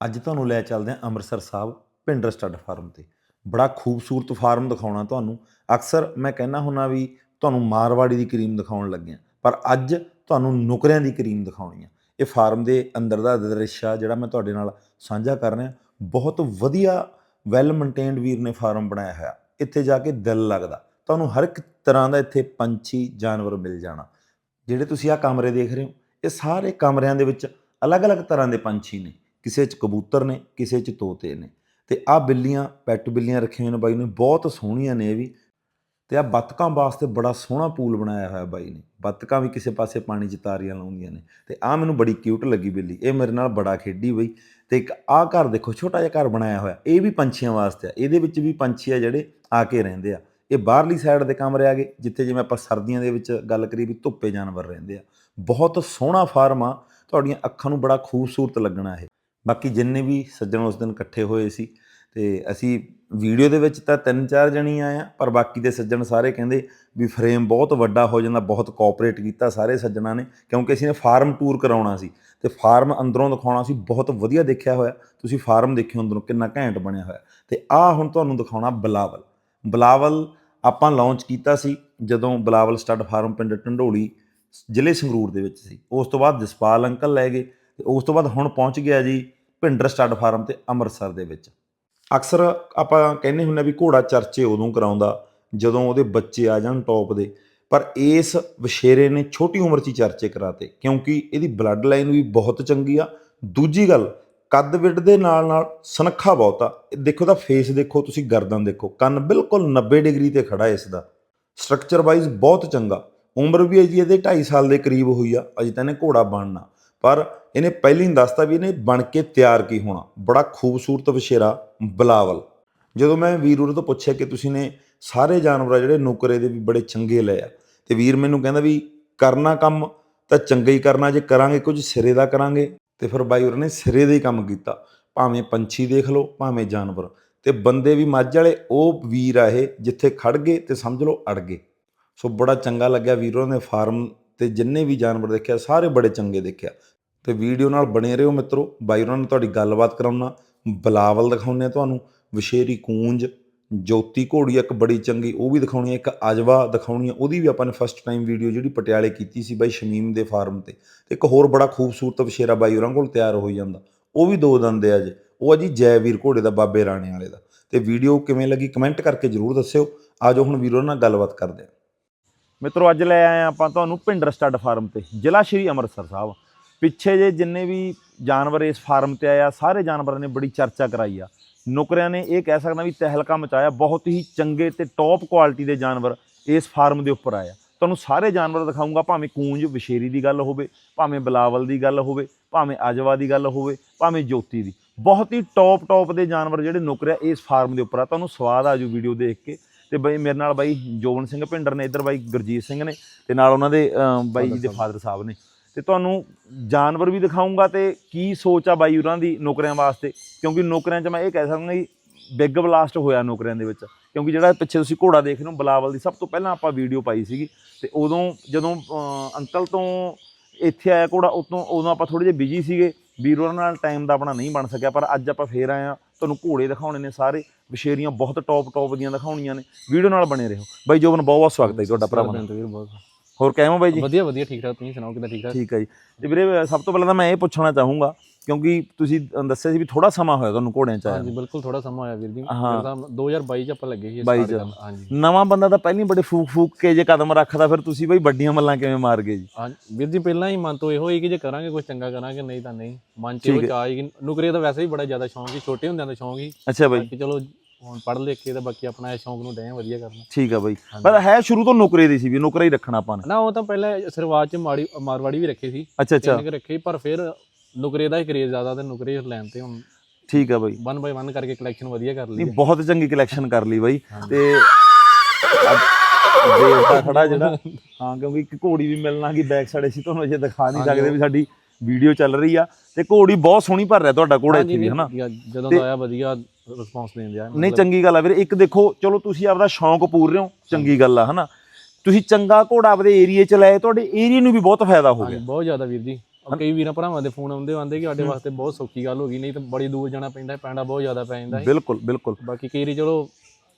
ਅੱਜ ਤੁਹਾਨੂੰ ਲੈ ਚੱਲਦੇ ਹਾਂ ਅੰਮ੍ਰਿਤਸਰ ਸਾਹਿਬ ਭਿੰਡਰ ਸਟੱਡ ਫਾਰਮ ਤੇ। ਬੜਾ ਖੂਬਸੂਰਤ ਫਾਰਮ ਦਿਖਾਉਣਾ ਤੁਹਾਨੂੰ। ਅਕਸਰ ਮੈਂ ਕਹਿੰਦਾ ਹੁੰਨਾ ਵੀ ਤੁਹਾਨੂੰ ਮਾਰਵਾੜੀ ਦੀ ਕਰੀਮ ਦਿਖਾਉਣ ਲੱਗਿਆ, ਪਰ ਅੱਜ ਤੁਹਾਨੂੰ ਨੁਕਰਿਆਂ ਦੀ ਕਰੀਮ ਦਿਖਾਉਣੀ ਆ। ਇਹ ਫਾਰਮ ਦੇ ਅੰਦਰ ਦਾ ਦ੍ਰਿਸ਼ ਆ ਜਿਹੜਾ ਮੈਂ ਤੁਹਾਡੇ ਨਾਲ ਸਾਂਝਾ ਕਰ ਰਿਹਾ। ਬਹੁਤ ਵਧੀਆ ਵੈਲ ਮੇਨਟੇਨਡ ਵੀਰ ਨੇ ਫਾਰਮ ਬਣਾਇਆ ਹੋਇਆ। ਇੱਥੇ ਜਾ ਕੇ ਦਿਲ ਲੱਗਦਾ। ਤੁਹਾਨੂੰ ਹਰ ਇੱਕ ਤਰ੍ਹਾਂ ਦਾ ਇੱਥੇ ਪੰਛੀ, ਜਾਨਵਰ ਮਿਲ ਜਾਣਾ। ਜਿਹੜੇ ਤੁਸੀਂ ਆ ਕਮਰੇ ਦੇਖ ਰਹੇ ਹੋ, ਇਹ ਸਾਰੇ ਕਮਰਿਆਂ ਦੇ ਵਿੱਚ ਅਲੱਗ-ਅਲੱਗ ਤਰ੍ਹਾਂ ਦੇ ਪੰਛੀ ਨੇ। ਕਿਸੇ 'ਚ ਕਬੂਤਰ ਨੇ, ਕਿਸੇ 'ਚ ਤੋਤੇ ਨੇ। ਤੇ ਆ ਬਿੱਲੀਆਂ, ਪੈਟ ਬਿੱਲੀਆਂ ਰੱਖੀਆਂ ਹੋਈਆਂ ਨੇ ਬਾਈ ਨੇ, ਬਹੁਤ ਸੋਹਣੀਆਂ ਨੇ ਇਹ ਵੀ। ਤੇ ਆ ਬੱਤਕਾਂ ਵਾਸਤੇ ਬੜਾ ਸੋਹਣਾ ਪੂਲ ਬਣਾਇਆ ਹੋਇਆ ਬਾਈ ਨੇ। ਬੱਤਕਾਂ ਵੀ ਕਿਸੇ ਪਾਸੇ ਪਾਣੀ 'ਚ ਤਾਰੀਆਂ ਲਾਉਂਦੀਆਂ ਨੇ। ਤੇ ਆ ਮੈਨੂੰ ਬੜੀ ਕਿਊਟ ਲੱਗੀ ਬਿੱਲੀ। ਇਹ ਮੇਰੇ ਨਾਲ ਬੜਾ ਖੇਡੀ ਬਈ। ਤੇ ਇੱਕ ਆ ਘਰ ਦੇਖੋ, ਛੋਟਾ ਜਿਹਾ ਘਰ ਬਣਾਇਆ ਹੋਇਆ। ਇਹ ਵੀ ਪੰਛੀਆਂ ਵਾਸਤੇ ਆ। ਇਹਦੇ ਵਿੱਚ ਵੀ ਪੰਛੀ ਆ ਜਿਹੜੇ ਆ ਕੇ ਰਹਿੰਦੇ ਆ। ਇਹ ਬਾਹਰਲੀ ਸਾਈਡ ਦੇ ਕਮਰੇ ਆ ਗਏ, ਜਿੱਥੇ ਜਿਵੇਂ ਆਪਾਂ ਸਰਦੀਆਂ ਦੇ ਵਿੱਚ ਗੱਲ ਕਰੀ ਵੀ ਧੁੱਪੇ ਜਾਨਵਰ ਰਹਿੰਦੇ ਆ। ਬਹੁਤ ਸੋਹਣਾ ਫਾਰਮ ਆ। ਤੁਹਾਡੀਆਂ ਅੱਖਾਂ ਨੂੰ ਬੜਾ ਖੂਬਸੂਰਤ ਲੱਗਣਾ ਇਹ। ਬਾਕੀ ਜਿੰਨੇ ਵੀ ਸੱਜਣ ਉਸ ਦਿਨ ਇਕੱਠੇ ਹੋਏ ਸੀ ਤੇ ਅਸੀਂ ਵੀਡੀਓ ਦੇ ਵਿੱਚ ਤਾਂ ਤਿੰਨ ਚਾਰ ਜਣੀ ਆਏ ਆ ਪਰ ਬਾਕੀ ਦੇ ਸੱਜਣ ਸਾਰੇ ਕਹਿੰਦੇ ਵੀ ਫਰੇਮ ਬਹੁਤ ਵੱਡਾ ਹੋ ਜਾਂਦਾ, ਬਹੁਤ ਕੋਆਪਰੇਟ ਕੀਤਾ ਸਾਰੇ ਸੱਜਣਾ ਨੇ, ਕਿਉਂਕਿ ਅਸੀਂ ਨੇ ਫਾਰਮ ਟੂਰ ਕਰਾਉਣਾ ਸੀ ਤੇ ਫਾਰਮ ਅੰਦਰੋਂ ਦਿਖਾਉਣਾ ਸੀ, ਬਹੁਤ ਵਧੀਆ ਦੇਖਿਆ ਹੋਇਆ, ਤੁਸੀਂ ਫਾਰਮ ਦੇਖਿਓ ਅੰਦਰੋਂ ਕਿੰਨਾ ਘੈਂਟ ਬਣਿਆ ਹੋਇਆ। ਤੇ ਆ ਹੁਣ ਤੁਹਾਨੂੰ ਦਿਖਾਉਣਾ ਬਲਾਵਲ ਬਲਾਵਲ ਆਪਾਂ ਲਾਂਚ ਕੀਤਾ ਸੀ ਜਦੋਂ ਬਲਾਵਲ ਸਟੱਡ ਫਾਰਮ ਪਿੰਡ ਢੰਡੋਲੀ ਜ਼ਿਲ੍ਹੇ ਸੰਗਰੂਰ ਦੇ ਵਿੱਚ ਸੀ, ਉਸ ਤੋਂ ਬਾਅਦ ਜਸਪਾਲ ਅੰਕਲ ਲੈ ਗਏ ਤੇ ਉਸ ਤੋਂ ਬਾਅਦ ਹੁਣ ਪਹੁੰਚ ਗਿਆ ਜੀ ਭਿੰਡਰ ਸਟੱਡ ਫਾਰਮ ਤੇ ਅੰਮ੍ਰਿਤਸਰ ਦੇ ਵਿੱਚ। ਅਕਸਰ ਆਪਾਂ ਕਹਿੰਦੇ ਹੁੰਦੇ ਆ ਵੀ ਘੋੜਾ ਚਰਚੇ ਉਦੋਂ ਕਰਾਉਂਦਾ ਜਦੋਂ ਉਹਦੇ ਬੱਚੇ ਆ ਜਾਣ ਟੌਪ ਦੇ, ਪਰ ਇਸ ਵਿਸ਼ੇਰੇ ਨੇ ਛੋਟੀ ਉਮਰ 'ਚ ਹੀ ਚਰਚੇ ਕਰਾਤੇ ਕਿਉਂਕਿ ਇਹਦੀ ਬਲੱਡ ਲਾਈਨ ਵੀ ਬਹੁਤ ਚੰਗੀ ਆ। ਦੂਜੀ ਗੱਲ, ਕੱਦ ਵਿੱਡ ਦੇ ਨਾਲ ਨਾਲ ਸੁਨੱਖਾ ਬਹੁਤ ਆ। ਦੇਖੋ ਤਾਂ ਫੇਸ ਦੇਖੋ, ਤੁਸੀਂ ਗਰਦਨ ਦੇਖੋ, ਕੰਨ ਬਿਲਕੁਲ 90 ਡਿਗਰੀ ਤੇ ਖੜਾ ਇਸ ਦਾ। ਸਟਰਕਚਰ ਵਾਈਜ਼ ਬਹੁਤ ਚੰਗਾ। ਉਮਰ ਵੀ ਹੈ ਇਹਦੇ 2.5 ਸਾਲ ਦੇ ਕਰੀਬ ਹੋਈ ਆ, ਅਜੇ ਤਾਂ ਇਹਨੇ ਘੋੜਾ ਬਣਨਾ। ਪਰ ਇਹਨੇ ਪਹਿਲਾਂ ਹੀ ਦੱਸਤਾ ਵੀ ਇਹਨੇ ਬਣ ਕੇ ਤਿਆਰ ਕੀ ਹੋਣਾ। ਬੜਾ ਖੂਬਸੂਰਤ ਵਿਸ਼ੇਰਾ ਬਲਾਵਲ। ਜਦੋਂ ਮੈਂ ਵੀਰ ਉਰੇ ਤੋਂ ਪੁੱਛਿਆ ਕਿ ਤੁਸੀਂ ਨੇ ਸਾਰੇ ਜਾਨਵਰ ਆ ਜਿਹੜੇ ਨੁਕਰੇ ਦੇ ਵੀ ਬੜੇ ਚੰਗੇ ਲਏ ਆ, ਤੇ ਵੀਰ ਮੈਨੂੰ ਕਹਿੰਦਾ ਵੀ ਕਰਨਾ ਕੰਮ ਤਾਂ ਚੰਗਾ ਹੀ ਕਰਨਾ, ਜੇ ਕਰਾਂਗੇ ਕੁਝ ਸਿਰੇ ਦਾ ਕਰਾਂਗੇ। ਤੇ ਫਿਰ ਬਾਈ ਉਰੇ ਨੇ ਸਿਰੇ ਦਾ ਹੀ ਕੰਮ ਕੀਤਾ। ਭਾਵੇਂ ਪੰਛੀ ਦੇਖ ਲਓ, ਭਾਵੇਂ ਜਾਨਵਰ। ਤੇ ਬੰਦੇ ਵੀ ਮੱਝ ਵਾਲੇ, ਉਹ ਵੀਰ ਆ ਇਹ, ਜਿੱਥੇ ਖੜ ਗਏ ਤੇ ਸਮਝ ਲਓ ਅੜ ਗਏ। ਸੋ ਬੜਾ ਚੰਗਾ ਲੱਗਿਆ ਵੀਰੋ ਨੇ ਫਾਰਮ ਤੇ ਜਿੰਨੇ ਵੀ ਜਾਨਵਰ ਦੇਖਿਆ, ਸਾਰੇ ਬੜੇ ਚੰਗੇ ਦੇਖਿਆ। ਤੇ ਵੀਡੀਓ ਨਾਲ ਬਣੇ ਰਹੋ ਮਿੱਤਰੋ। ਬਾਈ ਉਹਨਾਂ ਨਾਲ ਤੁਹਾਡੀ ਗੱਲਬਾਤ ਕਰਾਉਣਾ ਬਲਾਵਲ ਦਿਖਾਉਂਦੇ ਆ ਤੁਹਾਨੂੰ। ਵਿਸ਼ੇਰੀ ਕੂੰਜ, ਜੋਤੀ ਘੋੜੀ ਇੱਕ ਬੜੀ ਚੰਗੀ, ਉਹ ਵੀ ਦਿਖਾਉਣੀ ਹੈ। ਇੱਕ ਅਜਵਾ ਦਿਖਾਉਣੀ ਹੈ। ਉਹਦੀ ਵੀ ਆਪਾਂ ਨੇ ਫਸਟ ਟਾਈਮ ਵੀਡੀਓ ਜਿਹੜੀ ਪਟਿਆਲੇ ਕੀਤੀ ਸੀ ਬਾਈ ਸ਼ਮੀਮ ਦੇ ਫਾਰਮ ਤੇ। ਤੇ ਇੱਕ ਹੋਰ ਬੜਾ ਖੂਬਸੂਰਤ ਵਿਸ਼ੇਰਾ ਬਾਈ ਉਹਨਾਂ ਕੋਲ ਤਿਆਰ ਹੋਈ ਜਾਂਦਾ। ਉਹ ਵੀ ਦੋ ਦੰਦੇ ਆ ਜੇ। ਉਹ ਆ ਜੀ ਜੈਵੀਰ ਘੋੜੇ ਦਾ ਬਾਬੇ ਰਾਣੇ ਵਾਲੇ ਦਾ। ਤੇ ਵੀਡੀਓ ਕਿਵੇਂ ਲੱਗੀ ਕਮੈਂਟ ਕਰਕੇ ਜਰੂਰ ਦੱਸਿਓ। ਆਜੋ ਹੁਣ ਵੀਰੋ ਨਾਲ ਗੱਲਬਾਤ ਕਰਦੇ ਆ ਮਿੱਤਰੋ, ਅੱਜ ਲੈ ਆਏ ਆਪਾਂ ਤੁਹਾਨੂੰ ਭਿੰਡਰ ਸਟੱਡ ਫਾਰਮ ਤੇ। ਜ਼ਿਲ੍ਹਾ ਸ਼੍ਰੀ ਅੰਮ੍ਰਿਤਸਰ ਸਾਹਿਬ। ਪਿੱਛੇ ਜੇ ਜਿੰਨੇ ਵੀ ਜਾਨਵਰ ਇਸ ਫਾਰਮ ਤੇ ਆਇਆ ਸਾਰੇ ਜਾਨਵਰਾਂ ਨੇ ਬੜੀ ਚਰਚਾ ਕਰਾਈ ਆ। ਨੁਕਰਿਆਂ ਨੇ ਇਹ ਕਹਿ ਸਕਦਾ ਵੀ ਤਹਿਲਕਾ ਮਚਾਇਆ ਬਹੁਤ ਹੀ ਚੰਗੇ ਤੇ ਟੌਪ ਕੁਆਲਿਟੀ ਦੇ ਜਾਨਵਰ ਇਸ ਫਾਰਮ ਦੇ ਉੱਪਰ ਆਇਆ ਤੁਹਾਨੂੰ ਸਾਰੇ ਜਾਨਵਰ ਦਿਖਾਉਂਗਾ ਭਾਵੇਂ ਕੂੰਜ ਵਿਸ਼ੇਰੀ ਦੀ ਗੱਲ ਹੋਵੇ ਭਾਵੇਂ ਬਲਾਵਲ ਦੀ ਗੱਲ ਹੋਵੇ ਭਾਵੇਂ ਅਜਵਾ ਦੀ ਗੱਲ ਹੋਵੇ ਭਾਵੇਂ ਜੋਤੀ ਦੀ। ਬਹੁਤ ਹੀ ਟੌਪ ਟੌਪ ਦੇ ਜਾਨਵਰ ਜਿਹੜੇ ਨੁਕਰਿਆ ਇਸ ਫਾਰਮ ਦੇ ਉੱਪਰ ਆ। ਤੁਹਾਨੂੰ ਸਵਾਦ ਆਜੂ ਵੀਡੀਓ ਦੇਖ ਕੇ। ਤੇ ਬਈ ਮੇਰੇ ਨਾਲ ਬਾਈ ਜੋਗਨ ਸਿੰਘ ਭਿੰਡਰ ਨੇ ਇੱਧਰ ਬਾਈ ਗੁਰਜੀਤ ਸਿੰਘ ਨੇ ਤੇ ਨਾਲ ਉਹਨਾਂ ਦੇ ਬਾਈ ਜੀ ਦੇ ਫਾਦਰ ਸਾਹਿਬ ਨੇ। ਤੇ ਤੁਹਾਨੂੰ ਜਾਨਵਰ ਵੀ ਦਿਖਾਉਂਗਾ ਤੇ ਕੀ ਸੋਚ ਆ ਬਾਈ ਉਹਨਾਂ ਦੀ ਨੌਕਰੀਆਂ ਵਾਸਤੇ? ਕਿਉਂਕਿ ਨੌਕਰੀਆਂ 'ਚ ਮੈਂ ਇਹ ਕਹਿ ਸਕਦਾ ਕਿ ਬਿਗ ਬਲਾਸਟ ਹੋਇਆ ਨੌਕਰੀਆਂ ਦੇ ਵਿੱਚ। ਕਿਉਂਕਿ ਜਿਹੜਾ ਪਿੱਛੇ ਤੁਸੀਂ ਘੋੜਾ ਦੇਖ ਰਹੇ ਹੋ ਬਲਾਵਲ ਦੀ ਸਭ ਤੋਂ ਪਹਿਲਾਂ ਆਪਾਂ ਵੀਡੀਓ ਪਾਈ ਸੀਗੀ। ਤੇ ਉਦੋਂ ਜਦੋਂ ਅੰਕਲ ਤੋਂ ਇੱਥੇ ਆਇਆ ਘੋੜਾ ਉਤੋਂ ਉਦੋਂ ਆਪਾਂ ਥੋੜੇ ਜਿਹਾ ਬਿਜ਼ੀ ਸੀਗੇ। ਵੀਰ ਉਹਨਾਂ ਨਾਲ ਟਾਈਮ ਦਾ ਆਪਣਾ ਨਹੀਂ ਬਣ ਸਕਿਆ ਪਰ ਅੱਜ ਆਪਾਂ ਫੇਰ ਆਏ ਆ ਤੁਹਾਨੂੰ ਘੋੜੇ ਦਿਖਾਉਣੇ ਨੇ ਸਾਰੇ। ਵਿਸ਼ੇਰੀਆਂ ਬਹੁਤ ਟੌਪ ਟੌਪ ਦੀਆਂ ਦਿਖਾਉਣੀਆਂ ਨੇ। ਵੀਡੀਓ ਨਾਲ ਬਣੇ ਰਹੋ। ਬਾਈ ਜੋਬਨ ਬਹੁਤ ਬਹੁਤ ਸਵਾਗਤ ਹੈ ਜੀ ਤੁਹਾਡਾ ਭਰਾਵਾਂ ਦਾ ਵੀਰ ਬਹੁਤ ਹੋਰ ਕਿਵੇਂ ਹੋ ਬਾਈ ਜੀ? ਵਧੀਆ ਵਧੀਆ ਠੀਕ ਠਾਕ। ਤੁਸੀਂ ਸੁਣਾਓ ਕਿਦਾਂ ਠੀਕ ਠਾਕ? ਠੀਕ ਹੈ ਜੀ। ਤੇ ਵੀਰੇ ਸਭ ਤੋਂ ਪਹਿਲਾਂ ਤਾਂ ਮੈਂ ਇਹ ਪੁੱਛਣਾ ਚਾਹੂੰਗਾ ਕਿਉਂਕਿ ਤੁਸੀਂ ਦੱਸਿਆ ਸੀ ਵੀ ਥੋੜਾ ਸਮਾਂ ਹੋਇਆ ਤੁਹਾਨੂੰ ਘੋੜਿਆਂ ਚ ਆਇਆ ਹਾਂਜੀ ਬਿਲਕੁਲ ਥੋੜਾ ਸਮਾਂ ਹੋਇਆ ਵੀਰ ਜੀ। ਤਾਂ 2022 ਚ ਆਪਾਂ ਲੱਗੇ ਸੀ ਇਹ 22 start ਚ। ਕਰਨ। ਹਾਂਜੀ। ਨਵਾਂ ਬੰਦਾ ਤਾਂ ਪਹਿਲਾਂ ਹੀ ਬੜੇ ਫੂਕ ਫੂਕ ਕੇ ਜੇ ਕਦਮ ਰੱਖਦਾ ਫਿਰ ਤੁਸੀਂ ਬਈ ਵੱਡੀਆਂ ਮੱਲਾਂ ਕਿਵੇਂ ਮਾਰ ਗਏ ਜੀ? ਹਾਂ ਵੀਰ ਜੀ ਪਹਿਲਾਂ ਹੀ ਮਨ ਤੋਂ ਇਹੋ ਹੀ ਕਿ ਜੇ ਕਰਾਂਗੇ ਕੁਝ ਚੰਗਾ ਕਰਾਂਗੇ ਨਹੀਂ ਤਾਂ ਨਹੀਂ। ਮਨ ਚ ਠੀਕ ਇਹੋ ਹੈ। ਚਾਹ ਨੁਕਰੇ ਦਾ ਵੈਸੇ ਹੀ ਬੜਾ ਜ਼ਿਆਦਾ ਸ਼ੌਂਕ ਸੀ ਛੋਟੇ ਹੁੰਦਿਆਂ ਦਾ ਸ਼ੌਂਕ ਸੀ। ਅੱਛਾ ਬਾਈ। ਚਲੋ ਹੁਣ ਪੜ੍ਹ ਲਿਖ ਕੇ ਤੇ ਬਾਕੀ ਆਪਣਾ ਇਹ ਸ਼ੌਂਕ ਨੂੰ ਡਏ ਵਧੀਆ ਕਰਨਾ। ਠੀਕ ਆ ਬਾਈ। ਪਰ ਹੈ ਸ਼ੁਰੂ ਤੋਂ ਨੌਕਰੀ ਦੀ ਸੀ ਵੀ ਨੌਕਰਾ ਹੀ ਰੱਖਣਾ ਆਪਾਂ ਨੇ। ਨਾ ਉਹ ਤਾਂ ਪਹਿਲਾਂ ਸ਼ੁਰੂਆਤ ਚ ਮਾੜੀ ਮਾਰਵਾੜੀ ਵੀ ਰੱਖੇ ਸੀ। ਅੱਛਾ ਅੱਛਾ। ਤਿੰਨ ਕੁ ਰੱਖੇ ਪਰ ਫਿਰ ਨੁਕਰੇ ਦਾ ਹੀ ਕਰੇਜ਼ ਜ਼ਿਆਦਾ ਤੇ ਨੁਕਰੇ ਲੈਣ ਤੇ ਹੁਣ ਠੀਕ ਆ ਬਾਈ। ਵਨ ਬਾਈ ਵਨ ਕਰਕੇ ਕਲੈਕਸ਼ਨ ਵਧੀਆ ਕਰ ਲਈ ਨਹੀਂ ਹੈ। ਬਹੁਤ ਚੰਗੀ ਕਲੈਕਸ਼ਨ ਕਰ ਲਈ ਬਾਈ। ਤੇ ਦੇਵਤਾ ਖੜਾ ਜਿਹੜਾ ਹਾਂ ਕਿਉਂਕਿ ਇੱਕ ਘੋੜੀ ਵੀ ਮਿਲਣਾ ਕਿ ਬੈਕ ਸਾਈਡ ਅਸੀਂ ਤੁਹਾਨੂੰ ਅਜੇ ਦਿਖਾ ਨਹੀਂ ਸਕਦੇ ਵੀ ਸਾਡੀ ਵੀਡੀਓ ਚੱਲ ਰਹੀ ਆ। ਤੇ ਘੋੜੀ ਬਹੁਤ ਸੋਹਣੀ ਭਰ ਰਿਹਾ ਤੁਹਾਡਾ ਘੋੜਾ ਇੱਥੇ ਵੀ ਹਨਾ? ਵਧੀਆ, ਜਦੋਂ ਦਾ ਆਇਆ ਵਧੀਆ ਰਿਸਪੌਂਸ ਦੇਣ ਦਿਆ ਨਹੀਂ ਚੰਗੀ ਗੱਲ ਆ ਵੀਰੇ। ਇੱਕ ਦੇਖੋ ਚਲੋ ਤੁਸੀਂ ਆਪਦਾ ਸ਼ੌਂਕ ਪੂਰ ਰਹੇ ਹੋ ਚੰਗੀ ਗੱਲ ਆ ਹਨਾ? ਤੁਸੀਂ ਚੰਗਾ ਘੋੜਾ ਆਪਦੇ ਏਰੀਏ ਚ ਲਏ ਤੁਹਾਡੇ ਏਰੀਏ ਨੂੰ ਵੀ ਬਹੁਤ ਫਾਇਦਾ ਹੋ ਗਿਆ। ਬਹੁਤ ਜ਼ਿਆਦਾ ਵੀਰ ਜੀ। ਕਈ ਵੀਰਾਂ ਭਰਾਵਾਂ ਦੇ ਫੋਨ ਆਉਂਦੇ ਆਂਦੇ ਕਿ ਸਾਡੇ ਵਾਸਤੇ ਬਹੁਤ ਸੌਖੀ ਗੱਲ ਹੋ ਗਈ ਨਹੀਂ ਤਾਂ ਬੜੀ ਦੂਰ ਜਾਣਾ ਪੈਂਦਾ ਪੈਂਡਾ ਬਹੁਤ ਜ਼ਿਆਦਾ ਪੈ ਜਾਂਦਾ। ਬਿਲਕੁਲ ਬਿਲਕੁਲ। ਬਾਕੀ ਕਈ ਵਾਰੀ ਚਲੋ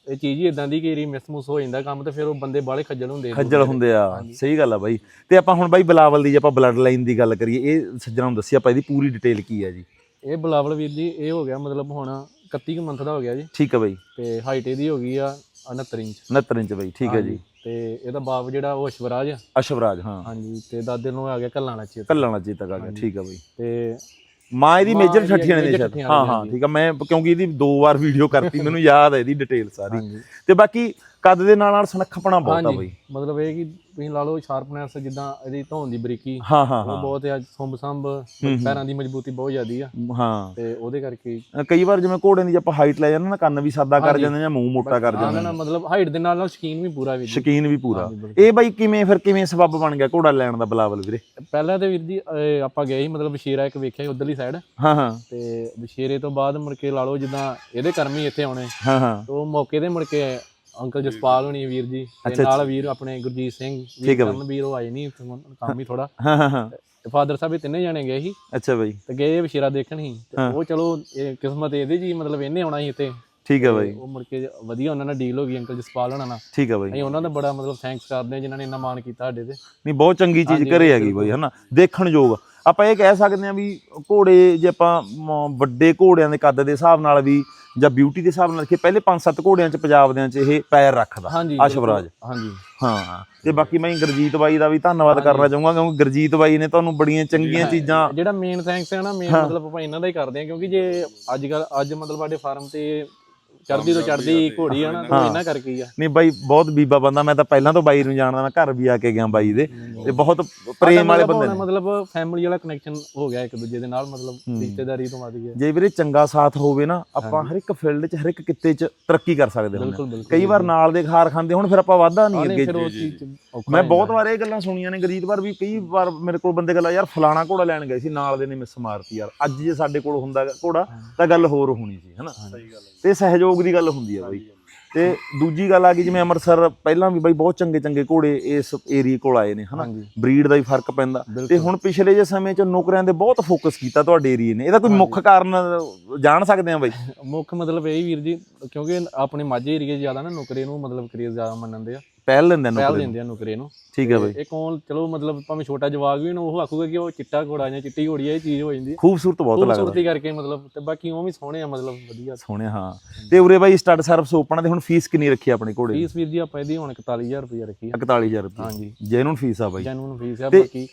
ਇਹ ਚੀਜ਼ ਹੀ ਇਦਾਂ ਦੀ ਕਈ ਵਾਰੀ ਮਿਸਮੂਸ ਹੋ ਜਾਂਦਾ ਕੰਮ ਤੇ ਫਿਰ ਉਹ ਬੰਦੇ ਬਾਹਲੇ ਖੱਜਲ ਹੁੰਦੇ ਆ ਖੱਜਲ ਹੁੰਦੇ ਆ। ਸਹੀ ਗੱਲ ਆ ਬਾਈ। ਤੇ ਆਪਾਂ ਹੁਣ ਬਾਈ ਬਲਾਵਲ ਦੀ ਜੇ ਆਪਾਂ ਬਲੱਡ ਲਾਈਨ ਦੀ ਗੱਲ ਕਰੀਏ ਇਹ ਸੱਜਣਾ ਨੂੰ ਦੱਸਿਆ ਆਪਾਂ ਇਹਦੀ ਪੂਰੀ ਡਿਟੇਲ ਕੀ ਹੈ ਜੀ? ਇਹ ਬਲਾਵਲ ਵੀਰ ਜੀ ਇਹ ਹੋ ਗਿਆ ਮਤਲਬ ਹੁਣ 31 ਕੁ ਮੰਥ ਦਾ ਹੋ ਗਿਆ ਜੀ। ਠੀਕ ਹੈ ਬਾਈ। ਤੇ ਹਾਈਟ ਇਹਦੀ ਹੋ ਗਈ ਆ 69 ਇੰਚ। 69 ਇੰਚ ਬਾਈ ਠੀਕ ਹੈ ਜੀ। ਤੇ ਇਹਦਾ ਬਾਪ ਜਿਹੜਾ ਉਹ ਅਸ਼ਵਰਾਜ ਆ। ਅਸ਼ਵਰਾਜ ਹਾਂ। ਹਾਂਜੀ ਤੇ ਦਾਦੇ ਨੂੰ ਆ ਗਿਆ ਕੱਲਾਂ ਨਾਲ ਚੇਤ। ਕੱਲਣਾ ਤੱਕ ਆ ਗਿਆ ਠੀਕ ਹੈ ਬਾਈ। ਤੇ ਮਾਂ ਇਹਦੀ ਮੇਜਰ ਠੱਠੀਆਂ ਨੇ ਸ਼ਾਇਦ। ਹਾਂ ਹਾਂ। ਠੀਕ ਆ ਮੈਂ ਕਿਉਂਕਿ ਇਹਦੀ ਦੋ ਵਾਰ ਵੀਡੀਓ ਕਰਤੀ ਮੈਨੂੰ ਯਾਦ ਹੈ ਇਹਦੀ ਡਿਟੇਲ ਸਾਰੀ। ਤੇ ਬਾਕੀ ਕੱਦ ਦੇ ਨਾਲ ਨਾਲ ਸੁਨੱਖਪਣਾ ਬਹੁਤ ਆ ਬਾਈ। ਮਤਲਬ ਇਹ ਕਿ ਤੁਸੀਂ ਲਾ ਲਓ ਸ਼ਾਰਪਨੈਸ ਜਿੱਦਾਂ ਇਹਦੀ ਧੌਣ ਦੀ ਬਰੀਕੀ ਹਾਂ ਹਾਂ ਉਹ ਹਾਂ ਬਹੁਤ ਆ ਸੰਭ ਸੰਭ ਪੈਰਾਂ ਦੀ ਮਜ਼ਬੂਤੀ ਬਹੁਤ ਜ਼ਿਆਦੀ ਆ। ਹਾਂ। ਤੇ ਉਹਦੇ ਕਰਕੇ ਕਈ ਵਾਰ ਜਿਵੇਂ ਘੋੜੇ ਦੀ ਜੇ ਆਪਾਂ ਹਾਈਟ ਲੈ ਜਾਂਦੇ ਨਾ ਕੰਨ ਵੀ ਸਾਦਾ ਕਰ ਜਾਂਦੇ ਜਾਂ ਮੂੰਹ ਮੋਟਾ ਕਰ ਜਾਂਦੇ ਨਾ ਮਤਲਬ ਹਾਈਟ ਦੇ ਨਾਲ ਨਾਲ ਸ਼ਕੀਨ ਵੀ ਪੂਰਾ ਜੀ। ਸ਼ਕੀਨ ਵੀ ਪੂਰਾ। ਇਹ ਬਾਈ ਕਿਵੇਂ ਫਿਰ ਕਿਵੇਂ ਸਬੱਬ ਬਣ ਗਿਆ ਘੋੜਾ ਲੈਣ ਦਾ ਬਲਾਵਲ ਵੀਰੇ? ਪਹਿਲਾਂ ਤੇ ਵੀਰ ਜੀ ਆਪਾਂ ਗਏ ਸੀ ਮਤਲਬ ਬਸ਼ੀਰਾ ਇੱਕ ਵੇਖਿਆ ਸੀ ਉਧਰਲੀ ਸਾਈਡ ਹਾਂ ਹਾਂ। ਤੇ ਬਸ਼ੀਰੇ ਤੋਂ ਬਾਅਦ ਮੁੜ ਕੇ ਲਾ ਲਓ ਜਿੱਦਾਂ ਇਹਦੇ ਕਰਮ ਇੱਥੇ ਆਉਣੇ। ਹਾਂ ਹਾਂ। ਤੋਂ ਮੌਕੇ ਤੇ ਮੁੜ ਕੇ ਅੰਕਲ ਜਸਪਾਲ ਹੋਣੀ ਵੀਰ ਜੀ ਤੇ ਨਾਲ ਵੀਰ ਆਪਣੇ ਗੁਰਜੀਤ ਸਿੰਘ ਠੀਕ ਹੈ ਕਰਨ ਵੀਰ ਉਹ ਆਏ ਨਹੀਂ ਕੰਮ ਹੀ ਥੋੜਾ ਹਾਂ ਹਾਂ ਹਾਂ। ਤੇ ਫਾਦਰ ਸਾਹਿਬ ਇਹ ਤਿੰਨੇ ਜਾਣੇ ਗਏ ਸੀ। ਅੱਛਾ ਬਾਈ। ਤੇ ਗਏ ਬਸ਼ੀਰਾ ਦੇਖਣ ਹੀ। ਉਹ ਚਲੋ ਇਹ ਕਿਸਮਤ ਇਹਦੀ ਜੀ ਮਤਲਬ ਇਹਨੇ ਆਉਣਾ ਸੀ ਇੱਥੇ। ਠੀਕ ਹੈ ਬਾਈ। ਉਹ ਮੁੜ ਕੇ ਵਧੀਆ ਉਹਨਾਂ ਨਾਲ ਡੀਲ ਹੋ ਗਈ ਅੰਕਲ ਜਸਪਾਲ ਹੋਣਾ ਨਾਲ। ਠੀਕ ਹੈ ਬਾਈ। ਅਸੀਂ ਉਹਨਾਂ ਦਾ ਬੜਾ ਮਤਲਬ ਥੈਂਕਸ ਕਰਦੇ ਹਾਂ ਜਿਨ੍ਹਾਂ ਨੇ ਇੰਨਾ ਮਾਣ ਕੀਤਾ ਸਾਡੇ ਤੇ। ਨਹੀਂ ਬਹੁਤ ਚੰਗੀ ਚੀਜ਼ ਘਰੇ ਹੈਗੀ ਬਾਈ ਹਨਾ? ਦੇਖਣ ਯੋਗ ਆਪਾਂ ਇਹ ਕਹਿ ਸਕਦੇ ਹਾਂ ਵੀ ਘੋੜੇ ਜੇ ਆਪਾਂ ਵੱਡੇ ਘੋੜਿਆਂ ਦੇ ਕੱਦ ਦੇ ਹਿਸਾਬ ਨਾਲ ਵੀ ਜਾਂ ਬਿਊਟੀ ਦੇ ਹਿਸਾਬ ਨਾਲ ਦੇਖੀਏ ਪਹਿਲੇ 5-7 ਘੋੜਿਆਂ ਚ ਪੰਜਾਬ ਦੇ ਚ ਇਹ ਪੈਰ ਰੱਖਦਾ ਹਾਂਜੀ ਅਸ਼ਵਰਾਜ ਹਾਂਜੀ। ਹਾਂ ਤੇ ਬਾਕੀ ਮੈਂ ਗੁਰਜੀਤ ਬਾਈ ਦਾ ਵੀ ਧੰਨਵਾਦ ਕਰਨਾ ਚਾਹੂੰਗਾ ਕਿਉਂਕਿ ਗੁਰਜੀਤ ਬਾਈ ਨੇ ਤੁਹਾਨੂੰ ਬੜੀਆਂ ਚੰਗੀਆਂ ਚੀਜ਼ਾਂ ਜਿਹੜਾ ਮੇਨ ਥੈਂਕਸ ਹੈ ਨਾ ਮੇਨ ਮਤਲਬ ਆਪਾਂ ਇਹਨਾਂ ਦਾ ਹੀ ਕਰਦੇ ਹਾਂ ਕਿਉਂਕਿ ਜੇ ਅੱਜ ਕੱਲ ਅੱਜ ਮਤਲਬ ਸਾਡੇ ਫਾਰਮ ਤੇ ਚੜਦੀ ਤੋਂ ਚੜਦੀ ਘੋੜੀ ਆ ਨਾ ਤਾਂ ਇਹਨਾਂ ਕਰਕੇ ਹੀ ਆ। ਨਹੀਂ ਬਾਈ ਬਹੁਤ ਬੀਬਾ ਬੰਦਾ ਮੈਂ ਤਾਂ ਪਹਿਲਾਂ ਤੋਂ ਬਾਈ ਨੂੰ ਜਾਣਦਾ ਮੈਂ ਘਰ ਵੀ ਆ ਕੇ ਗਿਆ ਬਾਈ ਦੇ। ਤੇ ਬਹੁਤ ਪ੍ਰੇਮ ਵਾਲੇ ਬੰਦੇ ਨੇ। ਮਤਲਬ ਫੈਮਿਲੀ ਵਾਲਾ ਕਨੈਕਸ਼ਨ ਹੋ ਗਿਆ ਇੱਕ ਦੂਜੇ ਦੇ ਨਾਲ ਮਤਲਬ ਰਿਸ਼ਤੇਦਾਰੀ ਤੋਂ ਵੱਧ ਗਿਆ। ਜੇ ਵੀਰੇ ਚੰਗਾ ਸਾਥ ਹੋਵੇ ਨਾ ਆਪਾਂ ਹਰ ਇੱਕ ਫੀਲਡ 'ਚ ਹਰ ਇੱਕ ਕਿੱਤੇ 'ਚ ਤਰੱਕੀ ਕਰ ਸਕਦੇ ਹਾਂ। ਕਈ ਵਾਰ ਨਾਲ ਦੇ ਖਾਰ ਖਾਂਦੇ ਹੁਣ ਫਿਰ ਆਪਾਂ ਵਾਧਾ ਨਹੀਂ ਅੱਗੇ ਮੈਂ ਬਹੁਤ ਵਾਰ ਇਹ ਗੱਲਾਂ ਸੁਣੀਆਂ ਨੇ ਗਰੀਬ ਵਾਰ ਵੀ ਕਈ ਵਾਰ ਮੇਰੇ ਕੋਲ ਬੰਦੇ ਗੱਲਾਂ ਯਾਰ ਫਲਾਣਾ ਘੋੜਾ ਲੈਣ ਗਏ ਸੀ ਨਾਲ ਦੇ ਨੇ ਮਿਸ ਮਾਰਤੀ ਯਾਰ ਅੱਜ ਜੇ ਸਾਡੇ ਕੋਲ ਹੁੰਦਾ ਘੋੜਾ ਤਾਂ ਗੱਲ ਹੋਰ ਹੋਣੀ ਸੀ ਹਨਾ? ਤੇ ਸਹਿਯੋਗ ਦੀ ਗੱਲ ਹੁੰਦੀ ਆ ਬਾਈ। ਤੇ ਦੂਜੀ ਗੱਲ ਆ ਗਈ ਜਿਵੇਂ ਅੰਮ੍ਰਿਤਸਰ ਪਹਿਲਾਂ ਵੀ ਬਾਈ ਬਹੁਤ ਚੰਗੇ ਚੰਗੇ ਘੋੜੇ ਇਸ ਏਰੀਏ ਕੋਲ ਆਏ ਨੇ ਹਨਾ? ਬਰੀਡ ਦਾ ਵੀ ਫ਼ਰਕ ਪੈਂਦਾ। ਤੇ ਹੁਣ ਪਿਛਲੇ ਜੇ ਸਮੇਂ 'ਚ ਨੌਕਰੀਆਂ ਦੇ ਬਹੁਤ ਫੋਕਸ ਕੀਤਾ ਤੁਹਾਡੇ ਏਰੀਏ ਨੇ। ਇਹਦਾ ਕੋਈ ਮੁੱਖ ਕਾਰਨ ਜਾਣ ਸਕਦੇ ਆ ਬਾਈ? ਮੁੱਖ ਮਤਲਬ ਇਹ ਵੀਰ ਜੀ ਕਿਉਂਕਿ ਆਪਣੇ ਮਾਝੇ ਏਰੀਏ ਜ਼ਿਆਦਾ ਨਾ ਨੁਕਰੇ ਨੂੰ ਮਤਲਬ ਕਰੇਜ਼ ਜ਼ਿਆਦਾ ਮੰਨਦੇ ਆ। ਪਹਿਲ ਲੈਂਦੇ ਨੇ ਪਹਿਲ ਦਿੰਦੇ ਆ ਨੁਕਰੇ ਨੂੰ। ਠੀਕ ਹੈ ਬਾਈ। ਇਹ ਕੌਣ? ਚਲੋ ਮਤਲਬ ਭਾਵੇਂ ਛੋਟਾ ਜਵਾਗ ਵੀ ਉਹ ਆਖੂਗਾ ਕਿ ਉਹ ਚਿੱਟਾ ਘੋੜਾ ਜਾਂ ਚਿੱਟੀ ਘੋੜੀ ਆ ਇਹ ਚੀਜ਼ ਹੋ ਜਾਂਦੀ ਹੈ ਖੂਬਸੂਰਤ ਬਹੁਤ ਲੱਗਦਾ। ਖੂਬਸੂਰਤੀ ਕਰਕੇ ਮਤਲਬ ਤੇ ਬਾਕੀ ਉਹ ਵੀ ਸੋਹਣੇ ਆ ਮਤਲਬ ਵਧੀਆ। ਸੋਹਣੇ ਹਾਂ। ਤੇ ਉਰੇ ਬਾਈ ਸਟੱਡ ਸਰਵਿਸ ਓਪਨ ਦੇ ਹੁਣ ਫੀਸ ਕਿੰਨੀ ਰੱਖੀ ਆਪਣੇ ਘੋੜੇ ਦੀ? ਫੀਸ ਵੀਰ ਜੀ ਆਪਾਂ ਇਹਦੀ ਹੁਣ 41000 ਰੁਪਏ ਰੱਖੀ ਆ। 41000 ਰੁਪਏ ਹਾਂਜੀ। ਜੈਨੂਨ ਫੀਸ ਆ ਬਾਈ। ਜੈਨੂਨ ਫੀਸ ਆ ਬਾਕੀ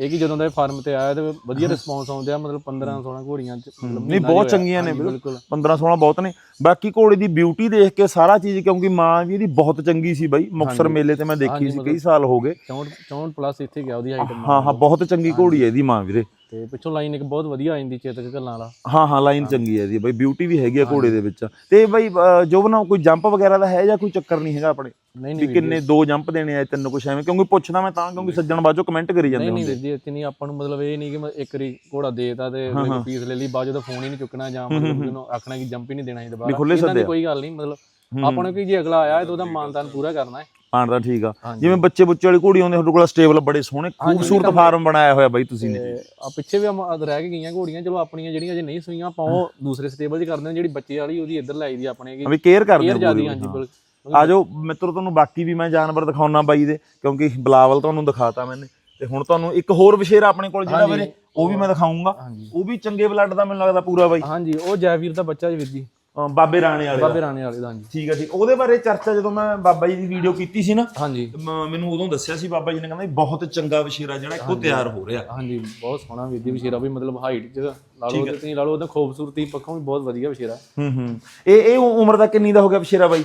ਇਹ ਕਿ ਜਦੋਂ ਦਾ ਫਾਰਮ ਤੇ ਆਇਆ ਤੇ ਵਧੀਆ ਰਿਸਪੌਂਸ ਆਉਂਦੇ ਆ ਮਤਲਬ 15 16 ਘੋੜੀਆਂ ਚ ਮਤਲਬ ਨਹੀਂ ਬਹੁਤ। ਚੰਗੀਆਂ ਨੇ। ਬਿਲਕੁਲ। 15 16 ਬਹੁਤ ਨੇ। ਬਾਕੀ ਘੋੜੇ ਦੀ ਬਿਊਟੀ ਦੇਖ ਕੇ ਸਾਰਾ ਚੀਜ਼ ਕਿਉਂਕਿ ਮਾਂ ਵੀ ਇਹਦੀ ਬਹੁਤ ਚੰਗੀ ਸੀ ਬਾਈ। ਮੁਕਸਰ ਮੇਲੇ ਤੇ ਮੈਂ ਦੇਖੀ ਸੀ ਕਈ ਸਾਲ ਹੋ ਗਏ। 64 64 ਪਲੱਸ ਇੱਥੇ ਗਿਆ ਉਹਦੀ ਹਾਈਟ ਹਾਂ ਹਾਂ ਬਹੁਤ ਚੰਗੀ ਘੋੜੀ ਹੈ ਇਹਦੀ ਮਾਂ ਵੀਰੇ। ਤੇ ਪਿੱਛੋਂ ਲਾਈਨ ਇੱਕ ਬਹੁਤ ਵਧੀਆ ਆ ਜਾਂਦੀ ਚੇਤਕ ਗੱਲਾਂ ਵਾਲਾ। ਹਾਂ ਹਾਂ ਲਾਈਨ ਚੰਗੀ ਹੈ ਇਹਦੀ। ਬਾਈ ਬਿਊਟੀ ਵੀ ਹੈਗੀ ਆ ਘੋੜੇ ਦੇ ਵਿੱਚ। ਤੇ ਬਾਈ ਜੋ ਬਣਾ ਕੋਈ ਜੰਪ ਵਗੈਰਾ ਦਾ ਹੈ ਜਾਂ ਕੋਈ ਚੱਕਰ ਨਹੀਂ ਹੈਗਾ ਆਪਣੇ? ਨਹੀਂ ਵੀ ਨਹੀਂ ਕਿੰਨੇ ਦੋ ਜੰਪ ਦੇਣੇ ਆ ਤਿੰਨ ਕੁਛ ਐਵੇਂ? ਕਿਉਂਕਿ ਪੁੱਛਦਾ ਮੈਂ ਤਾਂ ਕਿਉਂਕਿ ਸੱਜਣ ਬਾਜੋ ਕਮੈਂਟ ਕਰੀ ਜਾਂਦੇ ਨਹੀਂ ਨਹੀਂ ਹੁੰਦੇ। ਵੀਰ ਜੀ ਨਹੀਂ ਆਪਾਂ ਨੂੰ ਮਤਲਬ ਇਹ ਨਹੀਂ ਕਿ ਮੈਂ ਇੱਕ ਰੀ ਘੋੜਾ ਦੇਤਾ ਤੇ ਅਗਲੇ ਫੀਸ ਲੈ ਲਈ ਬਾਅਦ ਜਦੋਂ ਫੋਨ ਹੀ ਨਹੀਂ ਚੁੱਕਣਾ ਜਾਂ ਮਤਲਬ ਉਹਨੂੰ ਆਖਣਾ ਕਿ ਜੰਪ ਹੀ ਨਹੀਂ ਦੇਣਾ ਸੀ ਦੁਬਾਰਾ। ਖੁੱਲੇ ਇਹਨਾਂ ਦੀ ਕੋਈ ਗੱਲ ਨਹੀਂ ਮਤਲਬ ਆਪਾਂ ਨੂੰ ਕਿ ਜੇ ਅਗਲਾ ਆਇਆ ਤਾਂ ਉਹਦਾ ਮਾਨਤਾਨ ਪੂਰਾ ਕਰਨਾ ਹੈ। ਆਣ ਦਾ ਠੀਕ ਆ। ਜਿਵੇਂ ਬੱਚੇ ਬੁੱਚੇ ਵਾਲੀ ਘੋੜੀ ਆਉਂਦੇ ਤੁਹਾਡੇ ਕੋਲ ਸਟੇਬਲ ਬੜੇ ਸੋਹਣੇ ਖੂਬਸੂਰਤ ਫਾਰਮ ਬਣਾਇਆ ਹੋਇਆ ਬਾਈ ਤੁਸੀਂ ਨੇ ਆ ਪਿੱਛੇ ਵੀ ਰਹਿ ਕੇ ਗਈਆਂ ਘੋੜੀਆਂ ਚਲੋ ਆਪਣੀਆਂ ਜਿਹੜੀਆਂ ਅਜੇ ਨਹੀਂ ਸੂਈਆਂ ਆਪਾਂ ਉਹ ਦੂਸਰੇ ਸਟੇਬਲ 'ਚ ਕਰਦੇ ਹਾਂ ਜਿਹੜੀ ਬੱਚੇ ਵਾਲੀ ਉਹਦੀ ਇੱਧਰ ਲਾਈ ਦੀ ਆਪਣੇ ਵੀ ਕੇਅਰ ਕਰਦੇ ਹੋ ਜਿਆਦੀ ਹਾਂਜੀ। ਬਿਲਕੁਲ। ਆ ਜਾਓ ਮਿੱਤਰੋ ਤੁਹਾਨੂੰ ਬਾਕੀ ਵੀ ਮੈਂ ਜਾਨਵਰ ਦਿਖਾਉਣਾ ਬਾਈ ਦੇ ਕਿਉਂਕਿ ਬਲਾਵਲ ਤੁਹਾਨੂੰ ਦਿਖਾਤਾ ਮੈਨੇ। ਤੇ ਹੁਣ ਤੁਹਾਨੂੰ ਇੱਕ ਹੋਰ ਵਿਸ਼ੇਰਾ ਆਪਣੇ ਕੋਲ ਜਿਹੜਾ ਵੀਰੇ ਉਹ ਵੀ ਮੈਂ ਦਿਖਾਉਂਗਾ ਉਹ ਵੀ ਚੰਗੇ ਬਲੱਡ ਦਾ ਮੈਨੂੰ ਲੱਗਦਾ ਪੂਰਾ ਬਾਈ। ਹਾਂਜੀ ਉਹ ਜੈਵੀਰ ਦਾ ਬੱਚਾ ਜੀ ਵੀਰ ਜੀ। ਬਾਬੇ ਰਾਣੇ ਵਾਲੇ। ਬਾਬੇ ਰਾਣੇ ਵਾਲੇ ਦਾ ਹਾਂਜੀ। ਠੀਕ ਆ ਠੀਕ। ਉਹਦੇ ਬਾਰੇ ਚਰਚਾ ਜਦੋਂ ਮੈਂ ਬਾਬਾ ਜੀ ਦੀ ਵੀਡੀਓ ਕੀਤੀ ਸੀ ਨਾ ਹਾਂਜੀ। ਮੈਨੂੰ ਉਦੋਂ ਦੱਸਿਆ ਸੀ ਬਾਬਾ ਜੀ ਨੇ ਕਹਿੰਦਾ ਬਹੁਤ ਚੰਗਾ ਵਿਸ਼ੇਰਾ ਜਿਹੜਾ ਇੱਕੋ ਤਿਆਰ ਹੋ ਰਿਹਾ। ਹਾਂਜੀ ਬਹੁਤ ਸੋਹਣਾ ਜੀ ਵਿਸ਼ੇਰਾ ਵੀ ਮਤਲਬ ਹਾਈਟ 'ਚ ਲਾ ਲਓ ਤੇ ਤੁਸੀਂ ਲਾ ਲਓ ਉਹਦਾ ਖੂਬਸੂਰਤੀ ਪੱਖੋਂ ਵੀ ਬਹੁਤ ਵਧੀਆ ਵਿਸ਼ੇਰਾ ਹੂੰ ਹੂੰ। ਇਹ ਇਹ ਉਮਰ ਦਾ ਕਿੰਨੀ ਦਾ ਹੋ ਗਿਆ ਵਿਸ਼ੇਰਾ ਬਾਈ?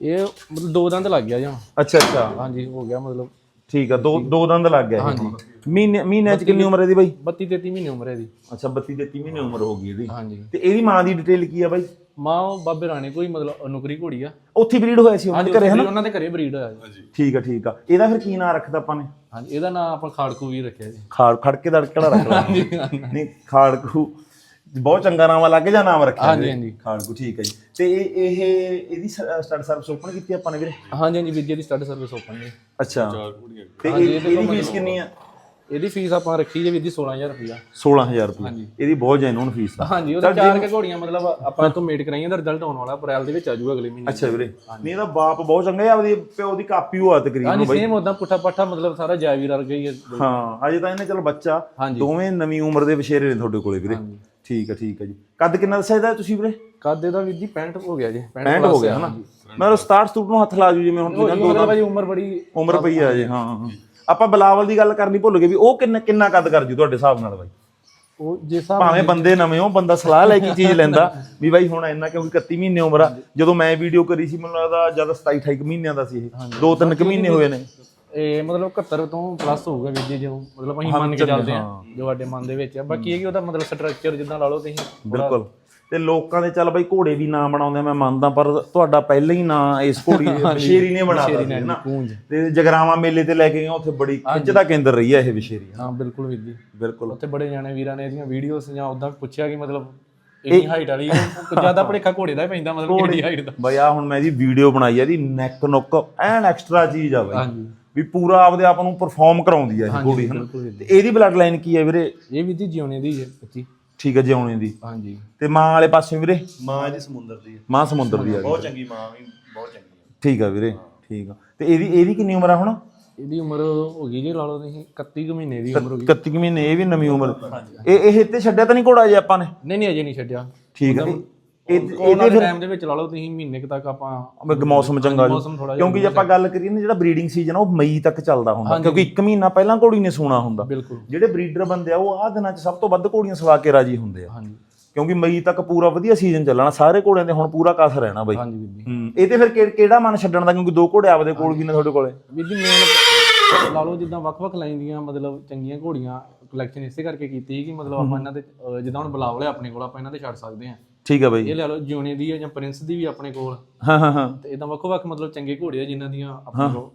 ਇਹ ਮਤਲਬ ਦੋ ਦੰਦ ਲੱਗ ਗਿਆ ਜਾਂ ਅੱਛਾ ਅੱਛਾ। ਹਾਂਜੀ ਹੋ ਗਿਆ ਮਤਲਬ ਠੀਕ ਆ ਦੋ ਦੋ ਦੰਦ ਲੱਗ ਇਹ ਹਾਂਜੀ। ਮਹੀਨੇ ਮਹੀਨੇ ਚ ਕਿੰਨੀ ਉਮਰ ਹੈ ਇਹਦੀ ਬਾਈ? 32 33 ਮਹੀਨੇ ਉਮਰ ਹੈ ਇਹਦੀ। ਅੱਛਾ 32 33 ਮਹੀਨੇ ਉਮਰ ਹੋ ਗਈ ਇਹਦੀ। ਹਾਂਜੀ। ਤੇ ਇਹਦੀ ਮਾਂ ਦੀ ਡਿਟੇਲ ਕੀ ਆ ਬਾਈ? ਮਾਂ ਉਹ ਬਾਬੇ ਰਾਣੇ ਕੋਈ ਮਤਲਬ ਨੌਕਰੀ ਘੋੜੀ ਆ। ਉੱਥੇ ਬਰੀਡ ਹੋਇਆ ਸੀ ਉਹਨਾਂ ਦੇ ਘਰੇ ਹਨਾ? ਉਹਨਾਂ ਦੇ ਘਰੇ ਬਰੀਡ ਹੋਇਆ ਜੀ ਠੀਕ ਆ ਠੀਕ ਆ। ਇਹਦਾ ਫਿਰ ਕੀ ਨਾਂ ਰੱਖਦਾ ਆਪਾਂ ਨੇ? ਹਾਂਜੀ ਇਹਦਾ ਨਾਮ ਆਪਾਂ ਖਾੜਕੂ ਵੀ ਰੱਖਿਆ ਜੀ। ਖਾੜ ਖੜਕੇ ਦੜਕੜਾ ਰੱਖ ਲਾ ਨਹੀਂ ਖਾੜਕੂ। ਬਹੁਤ ਚੰਗਾ ਨਾਮ ਲੱਗ ਜਾਂ ਨਾਮ ਰੱਖਿਆ ਹਾਂਜੀ? ਹਾਂਜੀ। ਖਾੜਕੂ ਠੀਕ ਹੈ ਜੀ। ਤੇ ਇਹ ਇਹ ਇਹਦੀ ਸਟਾਰਟ ਸਰਵਿਸ ਓਪਨ ਕੀਤੀ ਆਪਾਂ ਨੇ ਵੀਰੇ? ਹਾਂਜੀ ਹਾਂਜੀ ਵੀਰ ਜੀ ਦੀ ਸਟੱਡ ਸਰਵਿਸ ਓਪਨ ਜੀ। ਅੱਛਾ। ਤੇ ਇਹ- ਇਹਦੀ ਫੀਸ ਕਿੰਨੀ ਆ? ਇਹਦੀ ਫੀਸ ਆਪਾਂ ਰੱਖੀ ਜੇ ਜੀ 16000 ਰੁਪਇਆ 16000 ਰੁਪਏ ਇਹਦੀ ਬਹੁਤ ਜੈਨੂਨ ਫੀਸ ਆ। ਹਾਂਜੀ ਉਹਦੇ ਚਾਰ ਕੇ ਘੋੜੀਆਂ ਮਤਲਬ ਆਪਾਂ ਤੋਂ ਮੇਡ ਕਰਾਈਆਂ ਦਾ ਰਿਜ਼ਲਟ ਆਉਣ ਵਾਲਾ ਅਪ੍ਰੈਲ ਦੇ ਵਿੱਚ ਆ ਜਾਊਗਾ ਅਗਲੇ ਮਹੀਨੇ। ਅੱਛਾ ਵੀਰੇ। ਨਹੀਂ ਇਹਦਾ ਬਾਪ ਬਹੁਤ ਚੰਗਾ ਹੈ ਆਪਦੀ ਪਿਓ ਦੀ ਕਾਪੀ ਹੋਆ ਤਕਰੀਬਨ ਹਾਂਜੀ ਸੇਮ ਉਦਾਂ ਪੁੱਠਾ ਪੱਠਾ ਮਤਲਬ ਸਾਰਾ ਜੈਵੀਰ ਵਰਗਾ ਹੀ ਹੈ। ਹਾਂ ਅਜੇ ਤਾਂ ਇਹਨੇ ਚਲੋ ਬੱਚਾ ਹਾਂਜੀ। ਦੋਵੇਂ ਨਵੀਂ ਉਮਰ ਦੇ ਵਿਸ਼ੇਰੇ ਨੇ ਤੁਹਾਡੇ ਕੋਲੇ ਵੀਰੇ। ਠੀਕ ਹੈ ਠੀਕ ਹੈ ਜੀ। ਕੱਦ ਕਿੰਨਾ ਦੱਸਿਆ ਇਹਦਾ ਤੁਸੀਂ ਵੀਰੇ? ਕੱਦ ਇਹਦਾ ਵੀਰ ਜੀ 65 ਹੋ ਗਿਆ ਜੀ 65 ਹੋ ਗਿਆ ਹਨਾ? ਮਤਲਬ 67 ਸਟੂਟ ਨੂੰ ਹੱਥ ਲਾ ਜੂ ਜਿਵੇਂ ਹੁਣ ਜਿਹਨਾਂ ਮਤਲਬ ਭਾਜੀ ਉਮਰ ਬੜੀ ਉਮਰ ਪਈ ਆ ਜੇ ਹਾਂ ਹਾਂ। ਆਪਾਂ ਬਲਾਵਲ ਦੀ ਗੱਲ ਕਰਨੀ ਭੁੱਲ ਗਏ ਵੀ ਉਹ ਕਿੰਨਾ ਕਿੰਨਾ ਕੱਦ ਕਰ ਜੂ ਤੁਹਾਡੇ ਹਿਸਾਬ ਨਾਲ ਬਾਈ? ਉਹ ਜਿਸ ਹਿਸਾਬ ਭਾਵੇਂ ਬੰਦੇ ਨਵੇਂ ਹੋ ਬੰਦਾ ਸਲਾਹ ਲੈ ਕੇ ਚੀਜ਼ ਲੈਂਦਾ ਵੀ ਬਾਈ ਹੁਣ ਇੰਨਾ ਕਿਉਂਕਿ 31 ਮਹੀਨੇ ਉਮਰ ਆ? ਜਦੋਂ ਮੈਂ ਵੀਡੀਓ ਕਰੀ ਸੀ ਮੈਨੂੰ ਲੱਗਦਾ ਜਦ 27 28 ਮਹੀਨਿਆਂ ਦਾ ਸੀ ਇਹ। ਦੋ ਤਿੰਨ ਕੁ ਮਹੀਨੇ ਹੋਏ ਨੇ। ਇਹ ਮਤਲਬ 71 ਤੋਂ ਪਲੱਸ ਹੋਊਗਾ ਵੀਰ ਜੀ ਜਦੋਂ। ਮਤਲਬ ਅਸੀਂ ਮੰਨ ਕੇ ਚੱਲਦੇ ਆ ਜੋ ਸਾਡੇ ਮਨ ਦੇ ਵਿੱਚ ਆ। ਬਾਕੀ ਇਹ ਕਿ ਉਹਦਾ ਮਤਲਬ ਸਟਰਕਚਰ ਜਿੱਦਾਂ ਲਾ ਲਓ ਤੁਸੀਂ ਬਿਲਕੁਲ। ਤੇ ਲੋਕਾਂ ਦੇ ਚੱਲ ਬਾਈ ਘੋੜੇ ਵੀ ਨਾਂ ਬਣਾਉਂਦੇ ਮੈਂ ਮੰਨਦਾ ਪਰ ਤੁਹਾਡਾ ਪਹਿਲਾਂ ਹੀ ਨਾਂ ਇਸ ਘੋੜੀ ਦੇ ਵਿਸ਼ੇਰੀ ਨੇ ਬਣਾਇਆ ਸੀ ਨਾ ਤੇ ਜਗਰਾਵਾਂ ਮੇਲੇ ਤੇ ਲੈ ਕੇ ਗਏ ਉੱਥੇ ਬੜੀ ਖਿੱਚ ਦਾ ਕੇਂਦਰ ਰਹੀ ਆ ਇਹ ਵਿਸ਼ੇਰੀ ਹਾਂ ਬਿਲਕੁਲ ਵੀਰ ਜੀ। ਬਿਲਕੁਲ। ਉੱਥੇ ਬੜੇ ਜਾਣੇ ਵੀਰਾਂ ਨੇ ਇਹਦੀਆਂ ਵੀਡੀਓਜ਼ ਜਾਂ ਉਦਾਂ ਪੁੱਛਿਆ ਕਿ ਮਤਲਬ ਇੰਨੀ ਹਾਈਟ ਵਾਲੀ ਜ਼ਿਆਦਾ ਭੜੇਖਾ ਘੋੜੇ ਦਾ ਹੀ ਪੈਂਦਾ ਮਤਲਬ ਕਿੰਨੀ ਹਾਈਟ ਦਾ। ਬਈ ਆ ਹੁਣ ਮੈਂ ਇਹਦੀ ਵੀਡੀਓ ਬਣਾਈ ਆ ਇਹਦੀ ਨੈਕ ਨੁੱਕ ਐਨ ਐਕਸਟਰਾ ਚੀਜ਼ ਆ ਬਾਈ। ਹਾਂਜੀ ਵੀ ਪੂਰਾ ਆਪਦੇ ਆਪ ਨੂੰ ਪਰਫਾਰਮ ਕਰਾਉਂਦੀ ਆ ਇਹ ਘੋੜੀ ਹਨਾ? ਜੀ। ਤੇ ਇਹਦੀ ਬਲੱਡ ਲਾਈਨ ਕੀ ਹੈ ਵੀਰੇ? ਇਹ ਵੀਰ ਜੀ ਜਿਉਣੇ ਦੀ ਹੈ ਬੱਚੀ। ਠੀਕ ਹੈ ਜਿਉਣੇ ਦੀ। ਹਾਂਜੀ। ਤੇ ਮਾਂ ਵਾਲੇ ਪਾਸੇ ਵੀਰੇ? ਮਾਂ ਜੀ ਸਮੁੰਦਰ ਦੀ ਹੈ। ਮਾਂ ਸਮੁੰਦਰ ਦੀ ਆ ਗਈ ਬਹੁਤ ਚੰਗੀ ਮਾਂ ਵੀ ਬਹੁਤ ਚੰਗੀ ਹੈ ਠੀਕ ਆ ਵੀਰੇ ਠੀਕ ਆ। ਤੇ ਇਹਦੀ ਇਹਦੀ ਕਿੰਨੀ ਉਮਰ ਆ ਹੁਣ? ਇਹਦੀ ਉਮਰ ਹੋ ਗਈ ਜੀ ਲਾ ਲਓ ਤੁਸੀਂ 31 ਕੁ ਮਹੀਨੇ ਦੀ ਉਮਰ ਹੋ ਗਈ। 31 ਕੁ ਮਹੀਨੇ ਇਹ ਵੀ ਨਵੀਂ ਉਮਰ। ਇਹ ਇਹ ਇੱਥੇ ਛੱਡਿਆ ਤਾਂ ਨਹੀਂ ਘੋੜਾ ਜੇ ਆਪਾਂ ਨੇ? ਨਹੀਂ ਨਹੀਂ ਅਜੇ ਨਹੀਂ ਛੱਡਿਆ। ਠੀਕ ਆ। ਇਹ ਇਹਦੇ ਫਿਰ ਟਾਈਮ ਦੇ ਵਿੱਚ ਲਾ ਲਓ ਤੁਸੀਂ ਮਹੀਨੇ ਕੁ ਤੱਕ ਆਪਾਂ ਮੌਸਮ ਚੰਗਾ ਜੀ। ਮੌਸਮ ਥੋੜਾ ਕਿਉਂਕਿ ਜੇ ਆਪਾਂ ਗੱਲ ਕਰੀਏ ਨਾ ਜਿਹੜਾ ਬਰੀਡਿੰਗ ਸੀਜ਼ਨ ਉਹ ਮਈ ਤੱਕ ਚੱਲਦਾ ਹੁੰਦਾ ਕਿਉਂਕਿ 1 ਮਹੀਨਾ ਪਹਿਲਾਂ ਘੋੜੀ ਨੇ ਸੂਣਾ ਹੁੰਦਾ। ਬਿਲਕੁਲ। ਜਿਹੜੇ ਬਰੀਡਰ ਬੰਦੇ ਆ ਉਹ ਆਹ ਦਿਨਾਂ 'ਚ ਸਭ ਤੋਂ ਵੱਧ ਘੋੜੀਆਂ ਸਵਾ ਕੇ ਰਾਜੀ ਹੁੰਦੇ ਆ। ਹਾਂਜੀ। ਕਿਉਂਕਿ ਮਈ ਤੱਕ ਪੂਰਾ ਵਧੀਆ ਸੀਜ਼ਨ ਚੱਲਣਾ ਸਾਰੇ ਘੋੜਿਆਂ ਦੇ ਹੁਣ ਪੂਰਾ ਕਸ ਰਹਿਣਾ ਬਾਈ। ਹਾਂਜੀ ਵੀਰ ਜੀ ਹੂੰ ਇਹ ਤੇ ਫਿਰ ਕਿ- ਕਿਹੜਾ ਮਨ ਛੱਡਣ ਦਾ ਕਿਉਂਕਿ ਦੋ ਘੋੜੇ ਆਪਦੇ ਕੋਲ ਵੀ ਨੇ ਤੁਹਾਡੇ ਕੋਲੇ। ਵੀਰ ਜੀ ਮੇਨ ਲਾ ਲਓ ਜਿੱਦਾਂ ਵੱਖ-ਵੱਖ ਲਾਈਨ ਦੀਆਂ ਮਤਲਬ ਚੰਗੀਆਂ ਘੋੜੀਆਂ ਕਲੈਕਸ਼ਨ ਇਸੇ ਕਰਕੇ ਕੀਤੀ ਸੀ ਕਿ ਮਤਲਬ ਆਪਾਂ ਇਹਨਾਂ ਦੇ ਅਹ ਜਿੱਦਾਂ ਹੁਣ ਬੁਲਾਵਲੇ ਆਪਣੇ ਕੋਲ ਆਪਾਂ ਇਹਨਾਂ ਦੇ ਛੱਡ ਸਕਦੇ ਹਾਂ। ਠੀਕ ਆ ਬਾਈ। ਇਹ ਲੈ ਲਓ ਜਿਉਣੇ ਦੀ ਹੈ ਜਾਂ ਪ੍ਰਿੰਸ ਦੀ ਵੀ ਆਪਣੇ ਕੋਲ। ਹਾਂ ਹਾਂ ਹਾਂ। ਤੇ ਇਦਾਂ ਵੱਖ-ਵੱਖ ਮਤਲਬ ਚੰਗੇ ਘੋੜੇ ਆ ਜਿਨ੍ਹਾਂ ਦੀਆਂ ਆਪਣੇ ਕੋਲ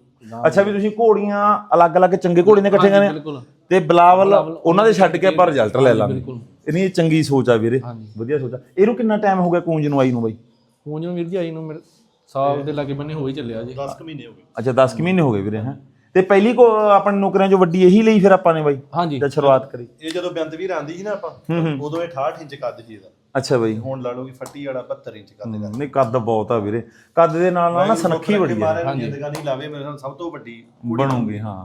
ਅੱਛਾ ਵੀ ਤੁਸੀਂ ਘੋੜੀਆਂ ਅਲੱਗ-ਅਲੱਗ ਚੰਗੇ ਘੋੜੇ ਨੇ ਇਕੱਠੇ ਕਰਨੇ ਬਿਲਕੁਲ। ਤੇ ਬਲਾਵਲ ਉਹਨਾਂ ਦੇ ਛੱਡ ਕੇ ਆਪਾਂ ਰਿਜ਼ਲਟ ਲੈ ਲਾਂਗੇ। ਬਿਲਕੁਲ। ਇਹਨੀ ਚੰਗੀ ਸੋਚ ਆ ਵੀਰੇ। ਵਧੀਆ ਸੋਚ ਆ। ਇਹਨੂੰ ਕਿੰਨਾ ਟਾਈਮ ਹੋ ਗਿਆ ਕੂੰਜ ਨੂੰ ਆਈ ਨੂੰ ਬਾਈ? ਹੁਣ ਜਿਵੇਂ ਵੀਰ ਜੀ ਆਈ ਨੂੰ ਮੇਰੇ ਸਾਲ ਦੇ ਲਾਗੇ ਬੰਨੇ ਹੋ ਹੀ ਚੱਲਿਆ ਜੀ। 10 ਕੁ ਮਹੀਨੇ ਹੋ ਗਏ। ਅੱਛਾ 10 ਕਿ ਮਹੀਨੇ ਹੋ ਗਏ ਵੀਰੇ ਹੈ। ਤੇ ਪਹਿਲੀ ਕੋ ਆਪਣੇ ਨੌਕਰੀਆਂ ਚੋਂ ਵੱਡੀ ਇਹੀ ਲਈ ਫਿਰ ਆਪਾਂ ਨੇ ਬਾਈ? ਹਾਂਜੀ। ਜਦ ਸ਼ੁਰੂਆਤ ਕਰੀ। ਇਹ ਜਦੋਂ ਬੇਅੰਤ ਵੀਰ ਆਂਦੀ ਸੀ ਨਾ ਆਪਾਂ ਉਦੋਂ ਇਹ 68 ਇੰਚ ਕੱਦ ਸੀ ਇਹਦਾ। ਅੱਛਾ ਬਾਈ। ਹੁਣ ਲਾ ਲਓ ਕਿ ਫੱਟੀ ਵਾਲਾ 72 ਇੰਚ ਕੱਦ ਦਾ। ਨਹੀਂ ਕੱਦ ਬਹੁਤ ਆ ਵੀਰੇ। ਕੱਦ ਦੇ ਨਾਲ ਨਾਲ ਨਾ ਸਨੱਖੀ ਬੜੀ ਆ। ਨੂੰ ਜ਼ਿੰਦਗਾਨੀ ਲਾਵੇ ਮੇਰੇ ਨਾਲ ਸਭ ਤੋਂ ਵੱਡੀ ਬਣੂਗੀ ਹਾਂ।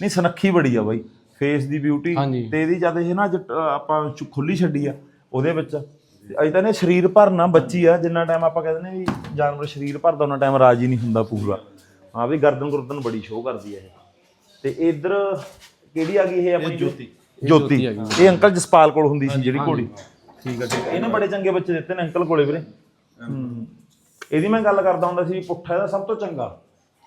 ਨਹੀਂ ਸਨੱਖੀ ਬੜੀ ਆ ਬਾਈ। ਫੇਸ ਦੀ ਬਿਊਟੀ ਹਾਂਜੀ। ਤੇ ਇਹਦੀ ਜਦ ਇਹ ਨਾ ਆਪਾਂ ਖੁੱਲੀ ਛੱਡੀ ਆ ਉਹਦੇ ਵਿੱਚ। ਅਜੇ ਤਾਂ ਨੇ ਸਰੀਰ ਭਰਨਾ ਬੱਚੀ ਆ ਜਿੰਨਾ ਟਾਈਮ ਆਪਾਂ ਕਹਿੰਦੇ ਨੇ ਵੀ ਜਾਨਵਰ ਸਰੀਰ ਭਰਦਾ ਉਹਨਾਂ ਟਾਈਮ ਰਾਜੀ ਨਹੀਂ ਹੁੰਦਾ ਪੂਰਾ। ਹਾਂ ਵੀ ਗਰਦਨ ਗੁਰਦਨ ਬੜੀ ਸ਼ੋਅ ਕਰਦੀ ਆ ਇਹ। ਤੇ ਇਧਰ ਕਿਹੜੀ ਆ ਗਈ ਇਹ ਆਪਣੀ ਜੋਤੀ। ਜੋਤੀ। ਇਹ ਅੰਕਲ ਜਸਪਾਲ ਕੋਲ ਹੁੰਦੀ ਸੀ ਜਿਹੜੀ ਘੋੜੀ। ਠੀਕ ਆ ਠੀਕ ਇਹਨੇ ਬੜੇ ਚੰਗੇ ਬੱਚੇ ਦਿੱਤੇ ਨੇ ਅੰਕਲ ਕੋਲੇ ਵੀਰੇ। ਹੂੰ। ਇਹਦੀ ਮੈਂ ਗੱਲ ਕਰਦਾ ਹੁੰਦਾ ਸੀ ਪੁੱਠਾ ਇਹਦਾ ਸਭ ਤੋਂ ਚੰਗਾ।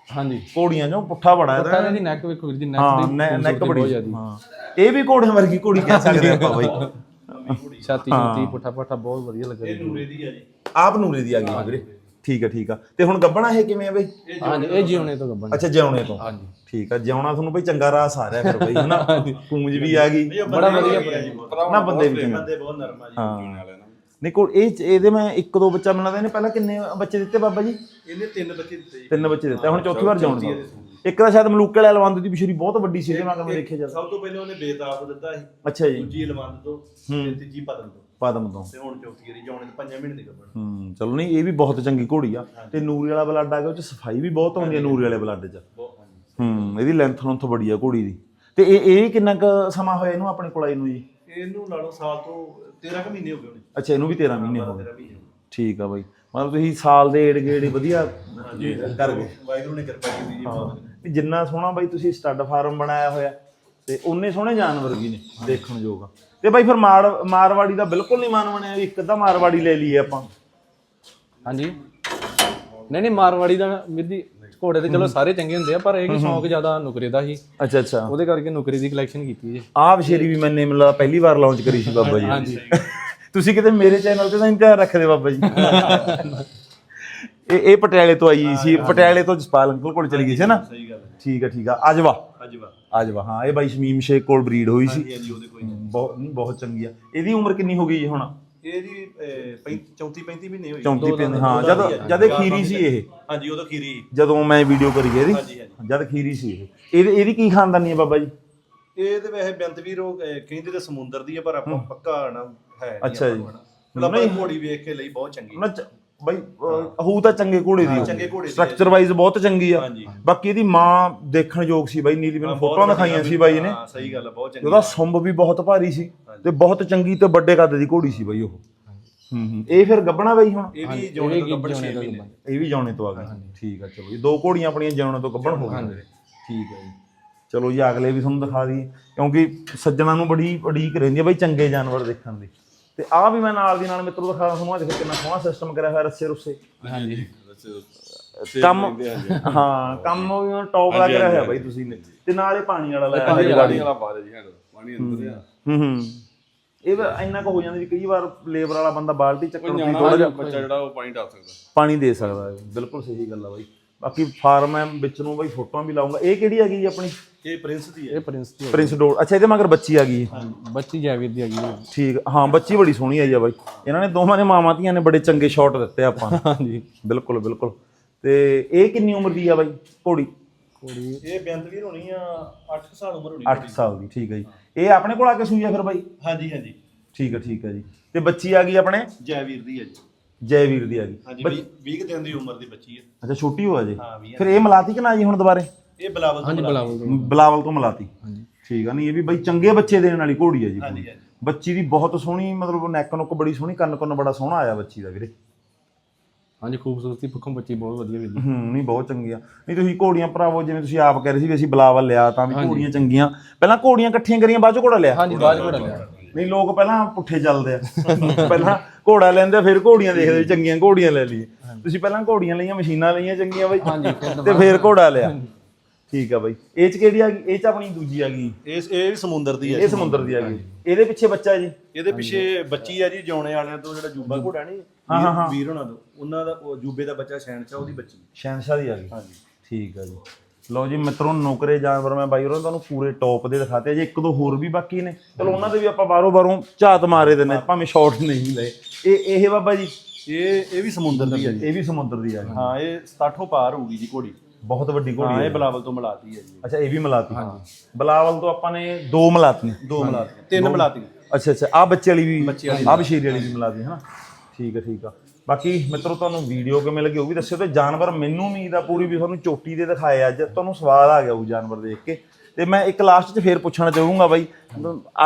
ਹਾਂਜੀ। ਘੋੜੀਆਂ ਚੋਂ ਪੁੱਠਾ ਬੜਾ ਇਹਦਾ। ਤਾਂ ਇਹਦੀ ਨੈਕ ਵੇਖੋ ਵੀਰ ਜੀ ਨੈਕ ਹਾਂ ਦੀ ਨੈਕ ਬੜੀ। ਹਾਂ। ਇਹ ਵੀ ਘੋੜਿਆਂ ਵਰਗੀ ਘੋੜੀ ਕਹਿ ਸਕਦੇ ਆਪਾਂ ਬਾਈ। ਛਾਤੀ ਛਾਤੀ ਪੁੱਠਾ ਪੁੱਠਾ ਬਹੁਤ ਵਧੀਆ ਲੱਗਾ ਜੀ। ਨੂਰੇ ਦੀ ਆ ਜੀ। ਆਪ ਨੂਰੇ ਦੀ ਆ ਗਈ ਵੀਰੇ। ਠੀਕ ਆ ਠੀਕ ਆ। ਤੇ ਹੁਣ ਗੱਬਣਾ ਇਹ ਕਿਵੇਂ ਆ ਬਈ? ਹਾਂਜੀ ਇਹ ਜਿਉਣੇ ਤੋਂ ਗੱਬਣ। ਅੱਛਾ ਜਿਉਣੇ ਤੋਂ। ਹਾਂਜੀ। ਠੀਕ ਆ ਜਿਉਣਾ ਤੁਹਾਨੂੰ ਬਈ ਚੰਗਾ ਰਾਸ ਆ ਰਿਹਾ ਫਿਰ ਬਈ ਹਨਾ? ਪੂੰਜ ਵੀ ਆ ਗਈ। ਬੜਾ ਵਧੀਆ ਜੀ ਨਾ ਬੰਦੇ ਵੀ ਚੰਗੇ। ਬੰਦੇ ਬਹੁਤ ਨਰਮ ਆ ਜੀ ਹਾਂ। ਨਹੀਂ ਕੋਲ ਇਹ ਇਹਦੇ ਮੈਂ ਇੱਕ ਦੋ ਬੱਚਾ ਮਿਲਦਾ ਇਹਨੇ ਪਹਿਲਾਂ ਕਿੰਨੇ ਬੱਚੇ ਦਿੱਤੇ ਬਾਬਾ ਜੀ? ਇਹਨੇ ਤਿੰਨ ਬੱਚੇ ਦਿੱਤੇ ਜੀ। ਤਿੰਨ ਬੱਚੇ ਦਿੱਤੇ ਹੁਣ ਚੌਥੀ ਵਾਰ ਜਾਉਣ ਦਾ ਇੱਕ ਤਾਂ ਸ਼ਾਇਦ ਮਲੂਕੇ ਵਾਲੇ ਲਵੰਦ ਦੀ ਬਿਸ਼ਰੀ ਬਹੁਤ ਵੱਡੀ ਸੀ ਇਹਦੇ ਮੈਂ ਦੇਖਿਆ ਜਾਂਦਾ ਸਭ ਤੋਂ ਪਹਿਲੇ ਉਹਨੇ ਬੇਤਾਬ ਦਿੱਤਾ ਸੀ। ਅੱਛਾ ਜੀ। ਦੂਜੀ ਲਵੰਦ ਤੋਂ ਤੇ ਤੀਜੀ ਪਦਮ ਤੋਂ। ਪਦਮ ਤੋਂ। ਤੇ ਹੁਣ ਚੌਥੀ ਵਾਰੀ ਜਾਉਣੇ ਤੇ ਪੰਜਾਂ ਮਹੀਨੇ ਦੀ ਗੱਭਣ ਹੂੰ ਚਲੋ ਨਹੀਂ ਇਹ ਵੀ ਬਹੁਤ ਚੰਗੀ ਘੋੜੀ ਆ। ਤੇ ਨੂਰੀ ਵਾਲਾ ਬਲੱਡ ਆ ਗਿਆ ਉਹ ਚ ਸਫ਼ਾਈ ਵੀ ਬਹੁਤ ਆਉਂਦੀ ਆ ਨੂਰੀ ਵਾਲੇ ਬਲੱਡ ਚ। ਬਹੁਤ ਹਾਂਜੀ। ਹੂੰ ਇਹਦੀ ਲੈਂਥ ਲੁੰਥ ਬੜੀ ਆ ਘੋੜੀ ਦੀ। ਤੇ ਇਹ ਇਹ ਕਿੰਨਾ ਕੁ ਸਮਾਂ ਹੋਇਆ ਇਹਨੂੰ ਆਪਣੇ ਕੋਲ ਆਈ ਨੂੰ ਜੀ? ਇਹਨੂੰ ਲਾ ਲਓ ਸਾਲ ਤੋਂ 13 ਕੁ ਮਹੀਨੇ ਹੋ ਗਏ ਉਹਨੇ ਅੱਛਾ ਇਹਨੂੰ ਵੀ 13 ਮਹੀਨੇ ਹੋ ਗਏ। 13 ਮਹੀਨੇ ਹੋ ਗਏ। ਠੀਕ ਆ ਬਾਈ। ਮਤਲਬ ਤੁਸੀਂ ਸਾਲ ਦੇ ਏੜ ਗੇੜ ਵਧੀਆ ਕਰ ਗਏ। ਵਾਹਿਗੁਰੂ ਨੇ ਕਿਰਪਾ ਕੀਤੀ ਜੀ। ਬਹੁਤ ਵੀ ਜਿੰਨਾ ਸੋਹਣਾ ਬਾਈ ਤੁਸੀਂ ਸਟੱਡ ਫਾਰਮ ਬਣਾਇਆ ਹੋਇਆ। ਤੇ ਉਹਨੇ ਸੋਹਣੇ ਜਾਨਵਰ ਵੀ ਨੇ ਦੇਖਣ ਯੋਗ। ਆ ਤੇ ਬਾਈ ਫਿਰ ਮਾਰ ਮਾਰਵਾੜੀ ਦਾ ਬਿਲਕੁਲ ਨਹੀਂ ਮਨ ਬਣਿਆ ਵੀ ਇੱਕ ਅੱਧਾ ਮਾਰਵਾੜੀ ਲੈ ਲਈਏ ਆਪਾਂ। ਹਾਂਜੀ। ਨਹੀਂ ਨਹੀਂ ਮਾਰਵਾੜੀ ਦਾ ਵੀਰ ਜੀ ਘੋੜੇ ਤੇ ਚਲੋ ਸਾਰੇ ਚੰਗੇ ਹੁੰਦੇ ਆ ਪਰ ਇਹ ਕਿ ਸ਼ੌਂਕ ਜ਼ਿਆਦਾ ਨੁਕਰੇ ਦਾ ਸੀ ਅੱਛਾ ਅੱਛਾ। ਉਹਦੇ ਕਰਕੇ ਨੁਕਰੇ ਦੀ ਕਲੈਕਸ਼ਨ ਕੀਤੀ ਜੀ। ਆਹ ਵਿਸ਼ੇਰੀ ਵੀ ਮੈਨੇ ਮਿਲਾ ਪਹਿਲੀ ਵਾਰ ਲਾਂਚ ਕਰੀ ਸੀ ਬਾਬਾ ਜੀ। ਹਾਂਜੀ। ਤੁਸੀਂ ਕਿਤੇ ਮੇਰੇ ਚੈਨਲ ਤੇ ਤਾਂ ਧਿਆਨ ਰੱਖਦੇ ਬਾਬਾ ਜੀ। ਇਹ ਇਹ ਪਟਿਆਲੇ ਤੋਂ ਆਈ ਸੀ ਪਟਿਆਲੇ ਤੋਂ ਜਸਪਾਲ ਅੰਕਲ ਕੋਲ ਚਲੀ ਗਈ ਸੀ ਨਾ। ਸਹੀ ਗੱਲ ਠੀਕ ਆ ਠੀਕ ਆ। ਅਜਵਾ ਅੱਜ ਵਾ ਅਜਵਾ ਹਾਂ ਇਹ ਬਾਈ ਸ਼ਮੀਮ ਸ਼ੇਖ ਕੋਲ ਬਰੀਡ ਹੋਈ ਸੀ। ਹਾਂਜੀ ਉਹਦੇ ਕੋਈ ਬਹੁਤ ਨਹੀਂ ਬਹੁਤ ਚੰਗੀ ਆ। ਇਹਦੀ ਉਮਰ ਕਿੰਨੀ ਹੋ ਗਈ ਜੀ ਹੁਣ? ਇਹਦੀ 34 35 ਮਹੀਨੇ ਹੋਈ 34 ਪਿੰਡ ਹਾਂ ਜਦ ਜਦ ਇਹ ਖੀਰੀ ਸੀ ਇਹ? ਹਾਂਜੀ ਉਦੋਂ ਖੀਰੀ। ਜਦੋਂ ਮੈਂ ਵੀਡੀਓ ਕਰੀ ਇਹਦੀ? ਹਾਂਜੀ ਹਾਂਜੀ। ਜਦ ਖੀਰੀ ਸੀ ਇਹ। ਇਹਦੀ ਇਹਦੀ ਕੀ ਖਾਨਦਾਨੀ ਹੈ ਬਾਬਾ ਜੀ? ਇਹ ਤੇ ਵੈਸੇ ਬੇਅੰਤ ਵੀਰ ਉਹ ਅਹ, ਕਹਿੰਦੇ ਤੇ ਸਮੁੰਦਰ ਦੀ ਹੈ ਪਰ ਆਪਾਂ ਪੱਕਾ ਨਾ ਹੈ ਨਹੀਂ ਅੱਛਾ ਜੀ। ਮਤਲਬ ਨਹੀਂ। ਘੋੜੀ ਵੇਖ ਕੇ ਲਈ ਬਹੁਤ ਚੰਗੀ ਨਾ ਚ- ਬਈ ਹੂ। ਤਾਂ ਚੰਗੇ ਘੋੜੇ ਦੀ ਹਾਂ, ਹੋਊ। ਚੰਗੇ ਘੋੜੇ ਦੀ ਸਟਰਕਚਰ ਵਾਈਜ਼ ਬਹੁਤ ਚੰਗੀ ਆ। ਬਾਕੀ ਇਹਦੀ ਮਾਂ ਦੇਖਣ ਯੋਗ ਸੀ ਬਾਈ ਨੀਲੀ ਮੈਨੂੰ ਫੋਟੋਆਂ ਦਿਖਾਈਆਂ ਸੀ ਬਾਈ ਨੇ। ਹਾਂ ਸਹੀ ਗੱਲ ਬਹੁਤ ਚੰਗੀ ਉਹਦਾ ਸੁੰਬ ਵੀ ਬਹੁਤ ਭਾਰੀ ਸੀ ਤੇ ਬਹੁਤ ਚੰਗੀ ਤੇ ਵੱਡੇ ਕੱਦ ਦੀ ਘੋੜੀ ਸੀ ਬਾਈ ਉਹ। ਹੂੰ ਹੂੰ। ਇਹ ਫਿਰ ਗੱਬਣਾ ਬਾਈ ਹੁਣ? ਇਹ ਵੀ ਜੋੜੇ ਤੋਂ ਕੱਪੜ 6 ਮਹੀਨੇ। ਇਹ ਵੀ ਜਾਉਣੇ ਤੋਂ ਆ ਗਏ। ਠੀਕ ਆ ਚਲੋ ਜੀ। ਦੋ ਘੋੜੀਆਂ ਆਪਣੀਆਂ ਜਾਉਣੇ ਤੋਂ ਗੱਭਣ ਹੋ ਗਈਆਂ। ਠੀਕ ਹੈ ਜੀ। ਚਲੋ ਜੀ ਅਗਲੇ ਵੀ ਤੁਹਾਨੂੰ ਦਿਖਾ ਦਈਏ। ਕਿਉਂਕਿ ਸੱਜਣਾ ਨੂੰ ਬੜੀ ਉਡੀਕ ਰਹਿੰਦੀ ਹੈ ਬਾਈ ਚੰਗੇ ਜਾਨਵਰ ਦੇਖਣ ਦੀ। ਤੇ ਆ ਵੀ ਮੈਂ ਨਾਲ ਦੀ ਨਾਲ ਮਿੱਤਰੋ ਦਿਖਾ ਤੁਹਾਨੂੰ ਆ ਦੇਖੋ ਕਿੰਨਾ ਸੋਹਣਾ ਸਿਸਟਮ ਕਰਿਆ ਹੋਇਆ ਰੱਸੇ ਰੁੱਸੇ। ਹਾਂਜੀ। ਕੰਮ ਹਾਂ ਕੰਮ ਵੀ ਟੌਪ ਲੱਗ ਰਿਹਾ ਹੋਇਆ ਬਾਈ ਤੁਸੀਂ ਨੇ। ਤੇ ਨਾਲ ਇਹ ਪਾਣੀ ਵਾਲਾ ਲਾਇਆ ਹੋਇਆ। ਗਾੜੀ ਵਾਲਾ ਪਾ ਦੇ ਜੀ ਹੈਂਡਲ ਪਾਣੀ ਅੰਦਰ ਆ। ਹੂੰ ਹੂੰ ਇਹ ਵੀ ਇੰਨਾ ਕੁ ਹੋ ਜਾਂਦਾ ਵੀ ਕਈ ਵਾਰ ਲੇਬਰ ਵਾਲਾ ਬੰਦਾ ਬਾਲਟੀ ਚੱਕਣ ਦੀ ਨਿਆਣਾ ਥੋੜਾ ਜਿਹਾ ਬੱਚਾ ਜਿਹੜਾ ਉਹ ਪਾਣੀ ਡਾਲ ਸਕਦਾ। ਪਾਣੀ ਦੇ ਸਕਦਾ ਬਿਲਕੁਲ ਸਹੀ ਗੱਲ ਆ ਬਾਈ। ਬਾਕੀ ਫਾਰਮ ਹੈ ਵਿੱਚ ਨੂੰ ਬਾਈ ਫੋਟੋਆਂ ਵੀ ਲਾਉਂਗਾ। ਇਹ ਕਿਹੜੀ ਹੈਗੀ ਜੀ ਆਪਣੀ? ਇਹ ਪ੍ਰਿੰਸ ਦੀ ਹੈ। ਇਹ ਪ੍ਰਿੰਸ ਦੀ ਪ੍ਰਿੰਸ ਡੋਰ। ਅੱਛਾ ਇਹਦੇ ਮਗਰ ਬੱਚੀ ਆ ਗਈ। ਹੈ। ਬੱਚੀ ਜੈਵੀਰ ਦੀ ਹੈਗੀ ਹੈ। ਠੀਕ ਹਾਂ ਬੱਚੀ ਬੜੀ ਸੋਹਣੀ ਆਈ ਆ ਬਾਈ। ਇਹਨਾਂ ਨੇ ਦੋਵਾਂ ਨੇ ਮਾਵਾਂ ਧੀਆਂ ਨੇ ਬੜੇ ਚੰਗੇ ਸ਼ਾਟ ਦਿੱਤੇ ਆਪਾਂ। ਹਾਂਜੀ। ਬਿਲਕੁਲ ਬਿਲਕੁਲ। ਤੇ ਇਹ ਕਿੰਨੀ ਉਮਰ ਦੀ ਆ ਬਾਈ? ਘੋੜੀ? ਕੁੜੀ ਇਹ ਬੇਅੰਤ ਵੀਰ ਹੋਣੀ ਆ 8 ਸਾਲ ਉਮਰ ਹੋਣੀ 8 ਸਾਲ ਦੀ ਠੀਕ ਹੈ ਜੀ। ਇਹ ਆਪਣੇ ਕੋਲ ਆ ਕੇ ਸੂਈ ਆ ਫਿਰ ਬਾਈ? ਹਾਂਜੀ ਹਾਂਜੀ। ਠੀਕ ਹੈ ਠੀਕ ਹੈ ਜੀ। ਤੇ ਬੱਚੀ ਆ ਗਈ ਆਪਣੇ? ਜੈਵੀਰ ਦੀ ਹੈ ਜੀ। ਜੈਵੀਰ ਦੀ ਆ ਗਈ ਹਾਂਜੀ 20 ਦਿਨ ਦੀ ਉਮਰ ਦੀ ਬੱਚੀ ਹੈ ਅੱਛਾ ਛੋਟੀ ਹੋ ਜੇ? ਹਾਂ 20 ਫਿਰ ਇਹ ਮਲਾਤੀ ਕਿ ਨਾ ਜੀ ਹੁਣ ਦੁਬਾਰੇ? ਇਹ ਬਲਾਵਲ ਤੋਂ ਹਾਂਜੀ ਬੁਲਾ- ਬਲਾਵਲ ਬਲਾਵਲ ਤੋਂ ਮਲਾਤੀ। ਹਾਂਜੀ। ਠੀਕ ਆ ਨਹੀਂ ਇਹ ਵੀ ਬਾਈ ਚੰਗੇ ਬੱਚੇ ਦੇਣ ਵਾਲੀ ਘੋੜੀ ਆ ਜੀ ਹਾਂਜੀ ਬੱਚੀ ਦੀ ਬਹੁਤ ਸੋਹਣੀ ਮਤਲਬ ਨੈਕ ਨੁੱਕ ਬੜੀ ਸੋਹਣੀ ਕੰਨ ਕੰਨ ਬੜਾ ਸੋਹਣਾ ਆਇਆ ਬੱਚੀ ਦਾ ਵੀਰੇ। ਹਾਂਜੀ ਖੂਬਸੂਰਤੀ ਪੱਖੋਂ ਬੱਚੀ ਬਹੁਤ ਵਧੀਆ ਵੀਰ ਜੀ। ਹੂੰ ਨਹੀਂ ਬਹੁਤ ਚੰਗੀ ਆ। ਨਹੀਂ ਤੁਸੀਂ ਘੋੜੀਆਂ ਭਰਾਵੋ ਜਿਵੇਂ ਤੁਸੀਂ ਆਪ ਕਹਿ ਰਹੇ ਸੀ ਵੀ ਅਸੀਂ ਬਲਾਵਲ ਲਿਆ ਤਾਂ ਵੀ ਘੋੜੀਆਂ ਚੰਗੀਆਂ। ਪਹਿਲਾਂ ਘੋੜੀਆਂ ਇਕੱਠੀਆਂ ਕਰੀਆਂ ਬਾਅਦ ਚ ਘੋੜਾ ਲਿਆ? ਹਾਂਜੀ ਬਾਅਦ ਘੋੜਾ ਲਿਆ। ਨਹੀਂ ਲੋਕ ਪਹਿਲਾਂ ਪੁੱਠੇ ਚੱਲਦੇ ਆ। ਪਹਿਲਾਂ ਘੋੜਾ ਲੈਂਦੇ ਆ, ਫਿਰ ਘੋੜੀਆਂ ਦੇਖਦੇ ਚੰਗੀਆਂ ਘੋੜੀਆਂ ਲੈ ਲਈਏ। ਤੁਸੀਂ ਪਹਿਲਾਂ ਘੋੜੀਆਂ ਲਈਆਂ ਮਸ਼ੀਨਾਂ ਲਈਆਂ ਚੰਗੀਆਂ ਬਾਈ ਤੇ ਫਿਰ ਘੋੜਾ ਲਿਆ। ਠੀਕ ਆ ਬਾਈ। ਇਹ ਚ ਕਿਹੜੀ ਆ ਗਈ? ਇਹ ਚ ਆਪਣੀ ਦੂਜੀ ਆ ਗਈ। ਇਹ ਇਹ ਵੀ ਸਮੁੰਦਰ ਦੀ ਹੈ ਇਹ ਸਮੁੰਦਰ ਦੀ ਆ ਗਈ। ਇਹਦੇ ਪਿੱਛੇ ਬੱਚਾ ਜੀ? ਇਹਦੇ ਪਿੱਛੇ ਬੱਚੀ ਆ ਜੀ ਜੌਣੇ ਵਾਲਿਆਂ ਤੋਂ ਜਿਹੜਾ ਜੂਬਾ ਘੋੜਾ ਨਹੀਂ ਹਾਂ, ਹਾਂ। ਵੀਰ ਹੋਣਾ ਤੋਂ। ਉਹਨਾਂ ਦਾ ਉਹ ਜੂਬੇ ਦਾ ਬੱਚਾ ਸ਼ੈਨਸ਼ਾ ਉਹਦੀ ਬੱਚੀ। ਸ਼ਹਿਨਸ਼ਾਹ ਦੀ ਆ ਗਈ। ਹਾਂਜੀ। ਠੀਕ ਆ ਜੀ। ਲਓ ਜੀ ਮਿੱਤਰੋ ਨੌਕਰੇ ਜਾਨਵਰ ਮੈਂ ਬਾਈ ਉਹਨਾਂ ਤੁਹਾਨੂੰ ਪੂਰੇ ਟੌਪ ਦੇ ਦਿਖਾਤੇ ਜੇ। ਇੱਕ ਦੋ ਹੋਰ ਵੀ ਬਾਕੀ ਨੇ। ਚਲੋ ਉਹਨਾਂ ਦੇ ਵੀ ਆਪਾਂ ਬਾਹਰੋਂ ਬਾਹਰੋਂ ਝਾਤ ਮਾਰੇ ਦਿੰਦੇ ਭਾਵੇਂ ਸ਼ਾਰਟ ਨਹੀਂ ਲਏ। ਇਹ ਇਹ ਬਾਬਾ ਜੀ? ਇਹ ਇਹ ਵੀ ਸਮੁੰਦਰ ਦੀ ਹੈ ਜੀ। ਇਹ ਵੀ ਸਮੁੰਦਰ ਦੀ ਗਈ ਹਾਂ ਇਹ 60 ਪਾਰ ਹੋਊਗੀ ਜੀ ਘੋੜੀ। ਬਹੁਤ ਵੱਡੀ ਘੋੜੀ ਹਾਂ ਹੈ। ਇਹ ਬਲਾਵਲ ਤੋਂ ਮਿਲਾਤੀ ਹੈ ਜੀ। ਅੱਛਾ ਇਹ ਵੀ ਮਲਾਤੀ। ਬਲਾਵਲ ਤੋਂ ਆਪਾਂ ਨੇ ਦੋ ਮਲਾਤੀਆਂ। ਦੋ ਮਿਲਾਤੀਆਂ ਤਿੰਨ ਮਿਲਾਤੀਆਂ। ਅੱਛਾ ਅੱਛਾ ਆ ਬੱਚੇ ਵਾਲੀ ਵੀ ਆ ਬਸ਼ੀਰੀ ਵਾਲੀ ਵੀ ਮਲਾਤੀ ਹੈ ਨਾ ਠੀਕ ਹੈ ਠੀਕ ਆ। ਬਾਕੀ ਮਿੱਤਰੋ ਤੁਹਾਨੂੰ ਵੀਡੀਓ ਕਿਵੇਂ ਲੱਗੀ ਉਹ ਵੀ ਦੱਸਿਓ ਤੇ ਜਾਨਵਰ ਮੈਨੂੰ ਉਮੀਦ ਆ ਪੂਰੀ ਵੀ ਤੁਹਾਨੂੰ ਚੋਟੀ ਦੇ ਦਿਖਾਏ ਅੱਜ। ਤੁਹਾਨੂੰ ਸਵਾਦ ਆ ਗਿਆ ਉਹ ਜਾਨਵਰ ਦੇਖ ਕੇ। ਤੇ ਮੈਂ ਇੱਕ ਲਾਸਟ 'ਚ ਫੇਰ ਪੁੱਛਣਾ ਚਾਹੂੰਗਾ ਬਾਈ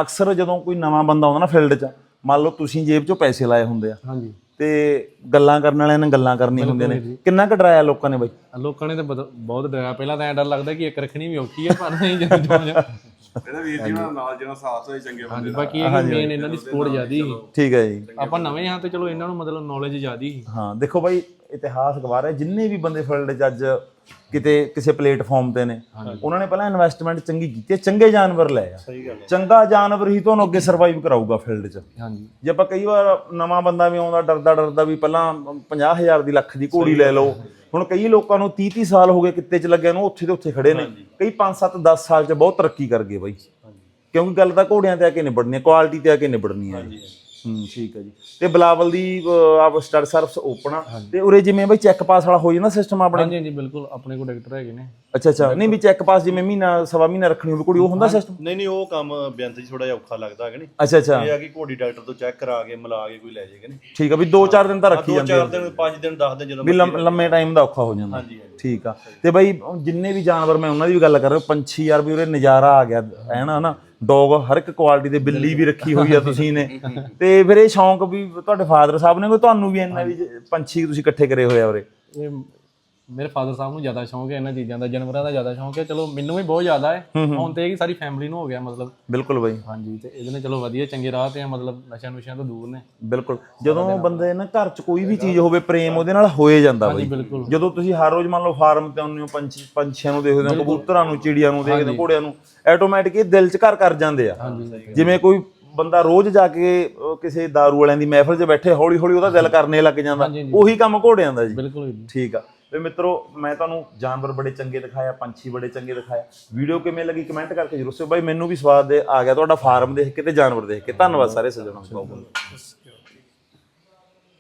ਅਕਸਰ ਜਦੋਂ ਕੋਈ ਨਵਾਂ ਬੰਦਾ ਆਉਂਦਾ ਨਾ ਫੀਲਡ 'ਚ ਮੰਨ ਲਓ ਤੁਸੀਂ ਜੇਬ 'ਚੋਂ ਪੈਸੇ ਲਾਏ ਹੁੰਦੇ ਆ। ਹਾਂਜੀ। ਤੇ ਗੱਲਾਂ ਕਰਨ ਵਾਲਿਆਂ ਨੇ ਗੱਲਾਂ ਕਰਨੀਆਂ ਹੁੰਦੀਆਂ ਨੇ। ਕਿੰਨਾ ਕੁ ਡਰਾਇਆ ਲੋਕਾਂ ਨੇ ਬਾਈ? ਲੋਕਾਂ ਨੇ ਤਾਂ ਬਹੁਤ ਡਰਿਆ ਪਹਿਲਾਂ ਤਾਂ ਐਂ ਡਰ ਲੱਗਦਾ ਕਿ ਇੱਕ ਰੱਖਣੀ ਵੀ ਔਖੀ ਹੈ ਪਰ ਨਹੀਂ ਜਦੋਂ ਇਹਦਾ ਵੀਰ ਜੀ ਨਾਲ ਨਾਲ ਜਿਹੜਾ ਸਾਥ ਹੋਏ ਚੰਗੇ ਬੰਦੇ ਹਾਂਜੀ ਬਾਕੀ ਇਹ ਮੇਨ ਇਹਨਾਂ ਦੀ ਸਪੋਰਟ ਜ਼ਿਆਦੀ ਸੀ। ਠੀਕ ਹੈ ਜੀ। ਆਪਾਂ ਨਵੇਂ ਹਾਂ ਤੇ ਚਲੋ ਇਹਨਾਂ ਨੂੰ ਮਤਲਬ ਨੌਲੇਜ ਜ਼ਿਆਦੀ ਸੀ। ਹਾਂ ਦੇਖੋ ਬਾਈ ਇਤਿਹਾਸ ਗਵਾਰ ਹੈ ਜਿੰਨੇ ਵੀ ਬੰਦੇ ਫੀਲਡ 'ਚ ਅੱਜ ਕਿਤੇ ਕਿਸੇ ਪਲੇਟਫਾਰਮ ਤੇ ਨੇ ਉਹਨਾਂ ਨੇ ਪਹਿਲਾਂ ਇਨਵੈਸਟਮੈਂਟ ਚੰਗੀ ਕੀਤੀ ਹੈ ਚੰਗੇ ਜਾਨਵਰ ਲਏ ਆ। ਸਹੀ ਗੱਲ ਹੈ। ਚੰਗਾ ਜਾਨਵਰ ਹੀ ਤੁਹਾਨੂੰ ਅੱਗੇ ਸਰਵਾਈਵ ਕਰਾਊਗਾ ਫੀਲਡ 'ਚ। ਹਾਂਜੀ। ਜੇ ਆਪਾਂ ਕਈ ਵਾਰ ਨਵਾਂ ਬੰਦਾ ਵੀ ਆਉਂਦਾ ਡਰਦਾ ਡਰਦਾ ਵੀ ਪਹਿਲਾਂ 50000 ਦੀ ਲੱਖ ਦੀ ਘੋੜੀ ਲੈ ਲਓ। ਹੁਣ ਕਈ ਲੋਕਾਂ ਨੂੰ 30 30 ਸਾਲ ਹੋ ਗਏ ਕਿੱਤੇ 'ਚ ਲੱਗਿਆ ਨੂੰ ਉੱਥੇ ਦੇ ਉੱਥੇ ਖੜੇ ਨੇ। ਕਈ 5 7 10 ਸਾਲ 'ਚ ਬਹੁਤ ਤਰੱਕੀ ਕਰ ਗਏ ਬਾਈ। ਕਿਉਂਕਿ ਗੱਲ ਤਾਂ ਘੋੜਿਆਂ ਤੇ ਆ ਕੇ ਨਿਬੜਨੀ ਹੈ ਕੁਆਲਿਟੀ ਤੇ ਆ ਕੇ ਨਿਬੜਨੀ ਹੈ। ਹੂੰ ਠੀਕ ਹੈ ਜੀ। ਤੇ ਬਲਾਵਲ ਦੀ ਅਹ, ਆਪ ਸਟੱਡ ਸਰਵਿਸ ਓਪਨ ਆ। ਤੇ ਉਰੇ ਜਿਵੇਂ ਬਈ ਚੈੱਕ ਪਾਸ ਵਾਲਾ ਹੋ ਜਾਂਦਾ ਸਿਸਟਮ ਆਪਣੇ? ਹਾਂਜੀ ਹਾਂਜੀ ਬਿਲਕੁਲ। ਆਪਣੇ ਕੋਲ ਡਾਕਟਰ ਹੈਗੇ ਨੇ। ਅੱਛਾ ਅੱਛਾ। ਨਹੀਂ ਵੀ ਚੈੱਕ ਪਾਸ ਜਿਵੇਂ ਮਹੀਨਾ ਸਵਾ ਮਹੀਨਾ ਰੱਖਣੀ ਹੋਵੇ ਕੁੜੀ ਉਹ ਹੁੰਦਾ ਸਿਸਟਮ ਨਹੀਂ ਨਹੀਂ ਉਹ ਕੰਮ ਬੇਅੰਤ ਜੀ ਥੋੜਾ ਜਿਹਾ ਔਖਾ ਲੱਗਦਾ ਹੈ ਕਿ ਨਹੀਂ ਅੱਛਾ ਅੱਛਾ। ਇਹ ਆ ਕਿ ਘੋੜੀ ਡਾਕਟਰ ਤੋਂ ਚੈੱਕ ਕਰਾ ਕੇ ਮਿਲਾ ਕੇ ਕੋਈ ਲੈ ਜਾਏਗਾ ਨਹੀਂ ਠੀਕ ਆ ਵੀ 2-4 ਦਿਨ ਤਾਂ ਰੱਖੀ ਦੋ ਜਾਂਦੀ ਚਾਰ ਦਿਨ ਪੰਜ ਦਿਨ 10 ਦਿਨ ਜਦੋਂ ਵੀ ਲੰਮ- ਲੰਮੇ ਟਾਈਮ ਦਾ ਔਖਾ ਹੋ ਜਾਂਦਾ। ਹਾਂਜੀ ਹਾਂਜੀ। ਠੀਕ ਆ। ਤੇ ਬਈ ਜਿੰਨੇ ਵੀ ਜਾਨਵਰ ਮੈਂ ਉਹਨਾਂ ਦੀ ਵੀ ਗੱਲ ਕਰ ਰਿਹਾ ਪੰਛੀ ਯਾਰ ਵੀ ਉਰੇ ਨਜ਼ਾਰਾ ਆ ਗਿਆ ਹੈ ਨਾ ਨਾ। ਡੌਗ ਹਰ ਇੱਕ ਕੁਆਲਿਟੀ ਦੇ ਬਿੱਲੀ ਵੀ ਰੱਖੀ ਹੋਈ ਆ ਤੁਸੀਂ ਨੇ। ਤੇ ਫਿਰ ਇਹ ਸ਼ੌਂਕ ਵੀ ਤੁਹਾਡੇ ਫਾਦਰ ਸਾਹਿਬ ਨੇ ਕੋਈ ਤੁਹਾਨੂੰ ਵੀ ਇੰਨਾ ਵੀ ਪੰਛੀ ਤੁਸੀਂ ਇਕੱਠੇ ਕਰੇ ਹੋਏ ਆ ਉਰੇ? ਇਹ ਮੇਰੇ ਫਾਦਰ ਸਾਹਿਬ ਨੂੰ ਜ਼ਿਆਦਾ ਸ਼ੌਂਕ ਹੈ ਇਹਨਾਂ ਚੀਜ਼ਾਂ ਦਾ ਜਾਨਵਰਾਂ ਦਾ ਜ਼ਿਆਦਾ ਸ਼ੌਂਕ ਹੈ। ਚਲੋ ਮੈਨੂੰ ਵੀ ਬਹੁਤ ਜ਼ਿਆਦਾ ਹੈ। ਹੁਣ ਤੇ ਇਹ ਕਿ ਸਾਰੀ ਫੈਮਿਲੀ ਨੂੰ ਹੋ ਗਿਆ ਮਤਲਬ। ਬਿਲਕੁਲ ਬਈ। ਹਾਂਜੀ ਤੇ ਇਹਦੇ ਨੇ ਚਲੋ ਵਧੀਆ ਚੰਗੇ ਰਾਹ ਤੇ ਆ ਮਤਲਬ ਨਸ਼ਿਆਂ ਨੁਸ਼ਿਆਂ ਤੋਂ ਦੂਰ ਨੇ। ਬਿਲਕੁਲ। ਜਦੋਂ ਬੰਦੇ ਨਾ ਘਰ 'ਚ ਕੋਈ ਵੀ ਚੀਜ਼ ਹੋਵੇ ਪ੍ਰੇਮ ਉਹਦੇ ਨਾਲ ਹੋਏ ਜਾਂਦਾ ਬਈ। ਜਦੋਂ ਤੁਸੀਂ ਹਰ ਰੋਜ਼ ਮੰਨ ਲਓ ਫਾਰਮ ਤੇ ਆਉਂਦੇ ਹੋ ਪੰਛੀ ਪੰਛੀਆਂ ਨੂੰ ਦੇਖਦੇ ਹੋ ਕਬੂਤਰਾਂ ਨੂੰ ਚਿੜੀਆਂ ਨੂੰ ਦੇਖਦੇ ਹੋ ਘੋੜਿਆਂ ਨੂੰ ਆਟੋਮੈਟਿਕ ਇਹ ਦਿਲ 'ਚ ਘਰ ਕਰ ਜਾਂਦੇ ਆ। ਜਿਵੇਂ ਕੋਈ ਬੰਦਾ ਰੋਜ਼ ਜਾ ਕੇ ਕਿਸੇ दारू ਵਾਲਿਆਂ ਦੀ ਮਹਿਫਲ 'ਚ ਬੈਠੇ ਹੌਲੀ ਹੌਲੀ ਉਹਦਾ ਦਿਲ ਕਰਨੇ ਲੱਗ ਜਾਂਦਾ। ਉਹੀ ਕੰਮ ਘੋੜਿਆਂ ਦਾ ਜੀ। ਬਿਲਕੁਲ। ਠੀਕ ਆ। ਤੇ ਮਿੱਤਰੋ, ਮੈਂ ਤੁਹਾਨੂੰ ਜਾਨਵਰ ਬੜੇ ਚੰਗੇ ਦਿਖਾਇਆ, ਪੰਛੀ ਬੜੇ ਚੰਗੇ ਦਿਖਾਇਆ। ਵੀਡੀਓ ਕਿਵੇਂ ਲੱਗੀ ਕਮੈਂਟ ਕਰਕੇ ਜਰੂਰ ਦੱਸਿਓ। ਬਾਈ, ਮੈਨੂੰ ਵੀ ਸਵਾਦ ਦੇ ਆ ਗਿਆ ਤੁਹਾਡਾ ਫਾਰਮ ਦੇਖ ਕੇ ਤੇ ਜਾਨਵਰ ਦੇਖ ਕੇ। ਧੰਨਵਾਦ ਸਾਰੇ ਸੱਜਣਾਂ ਦਾ ਬਹੁਤ ਬਹੁਤ।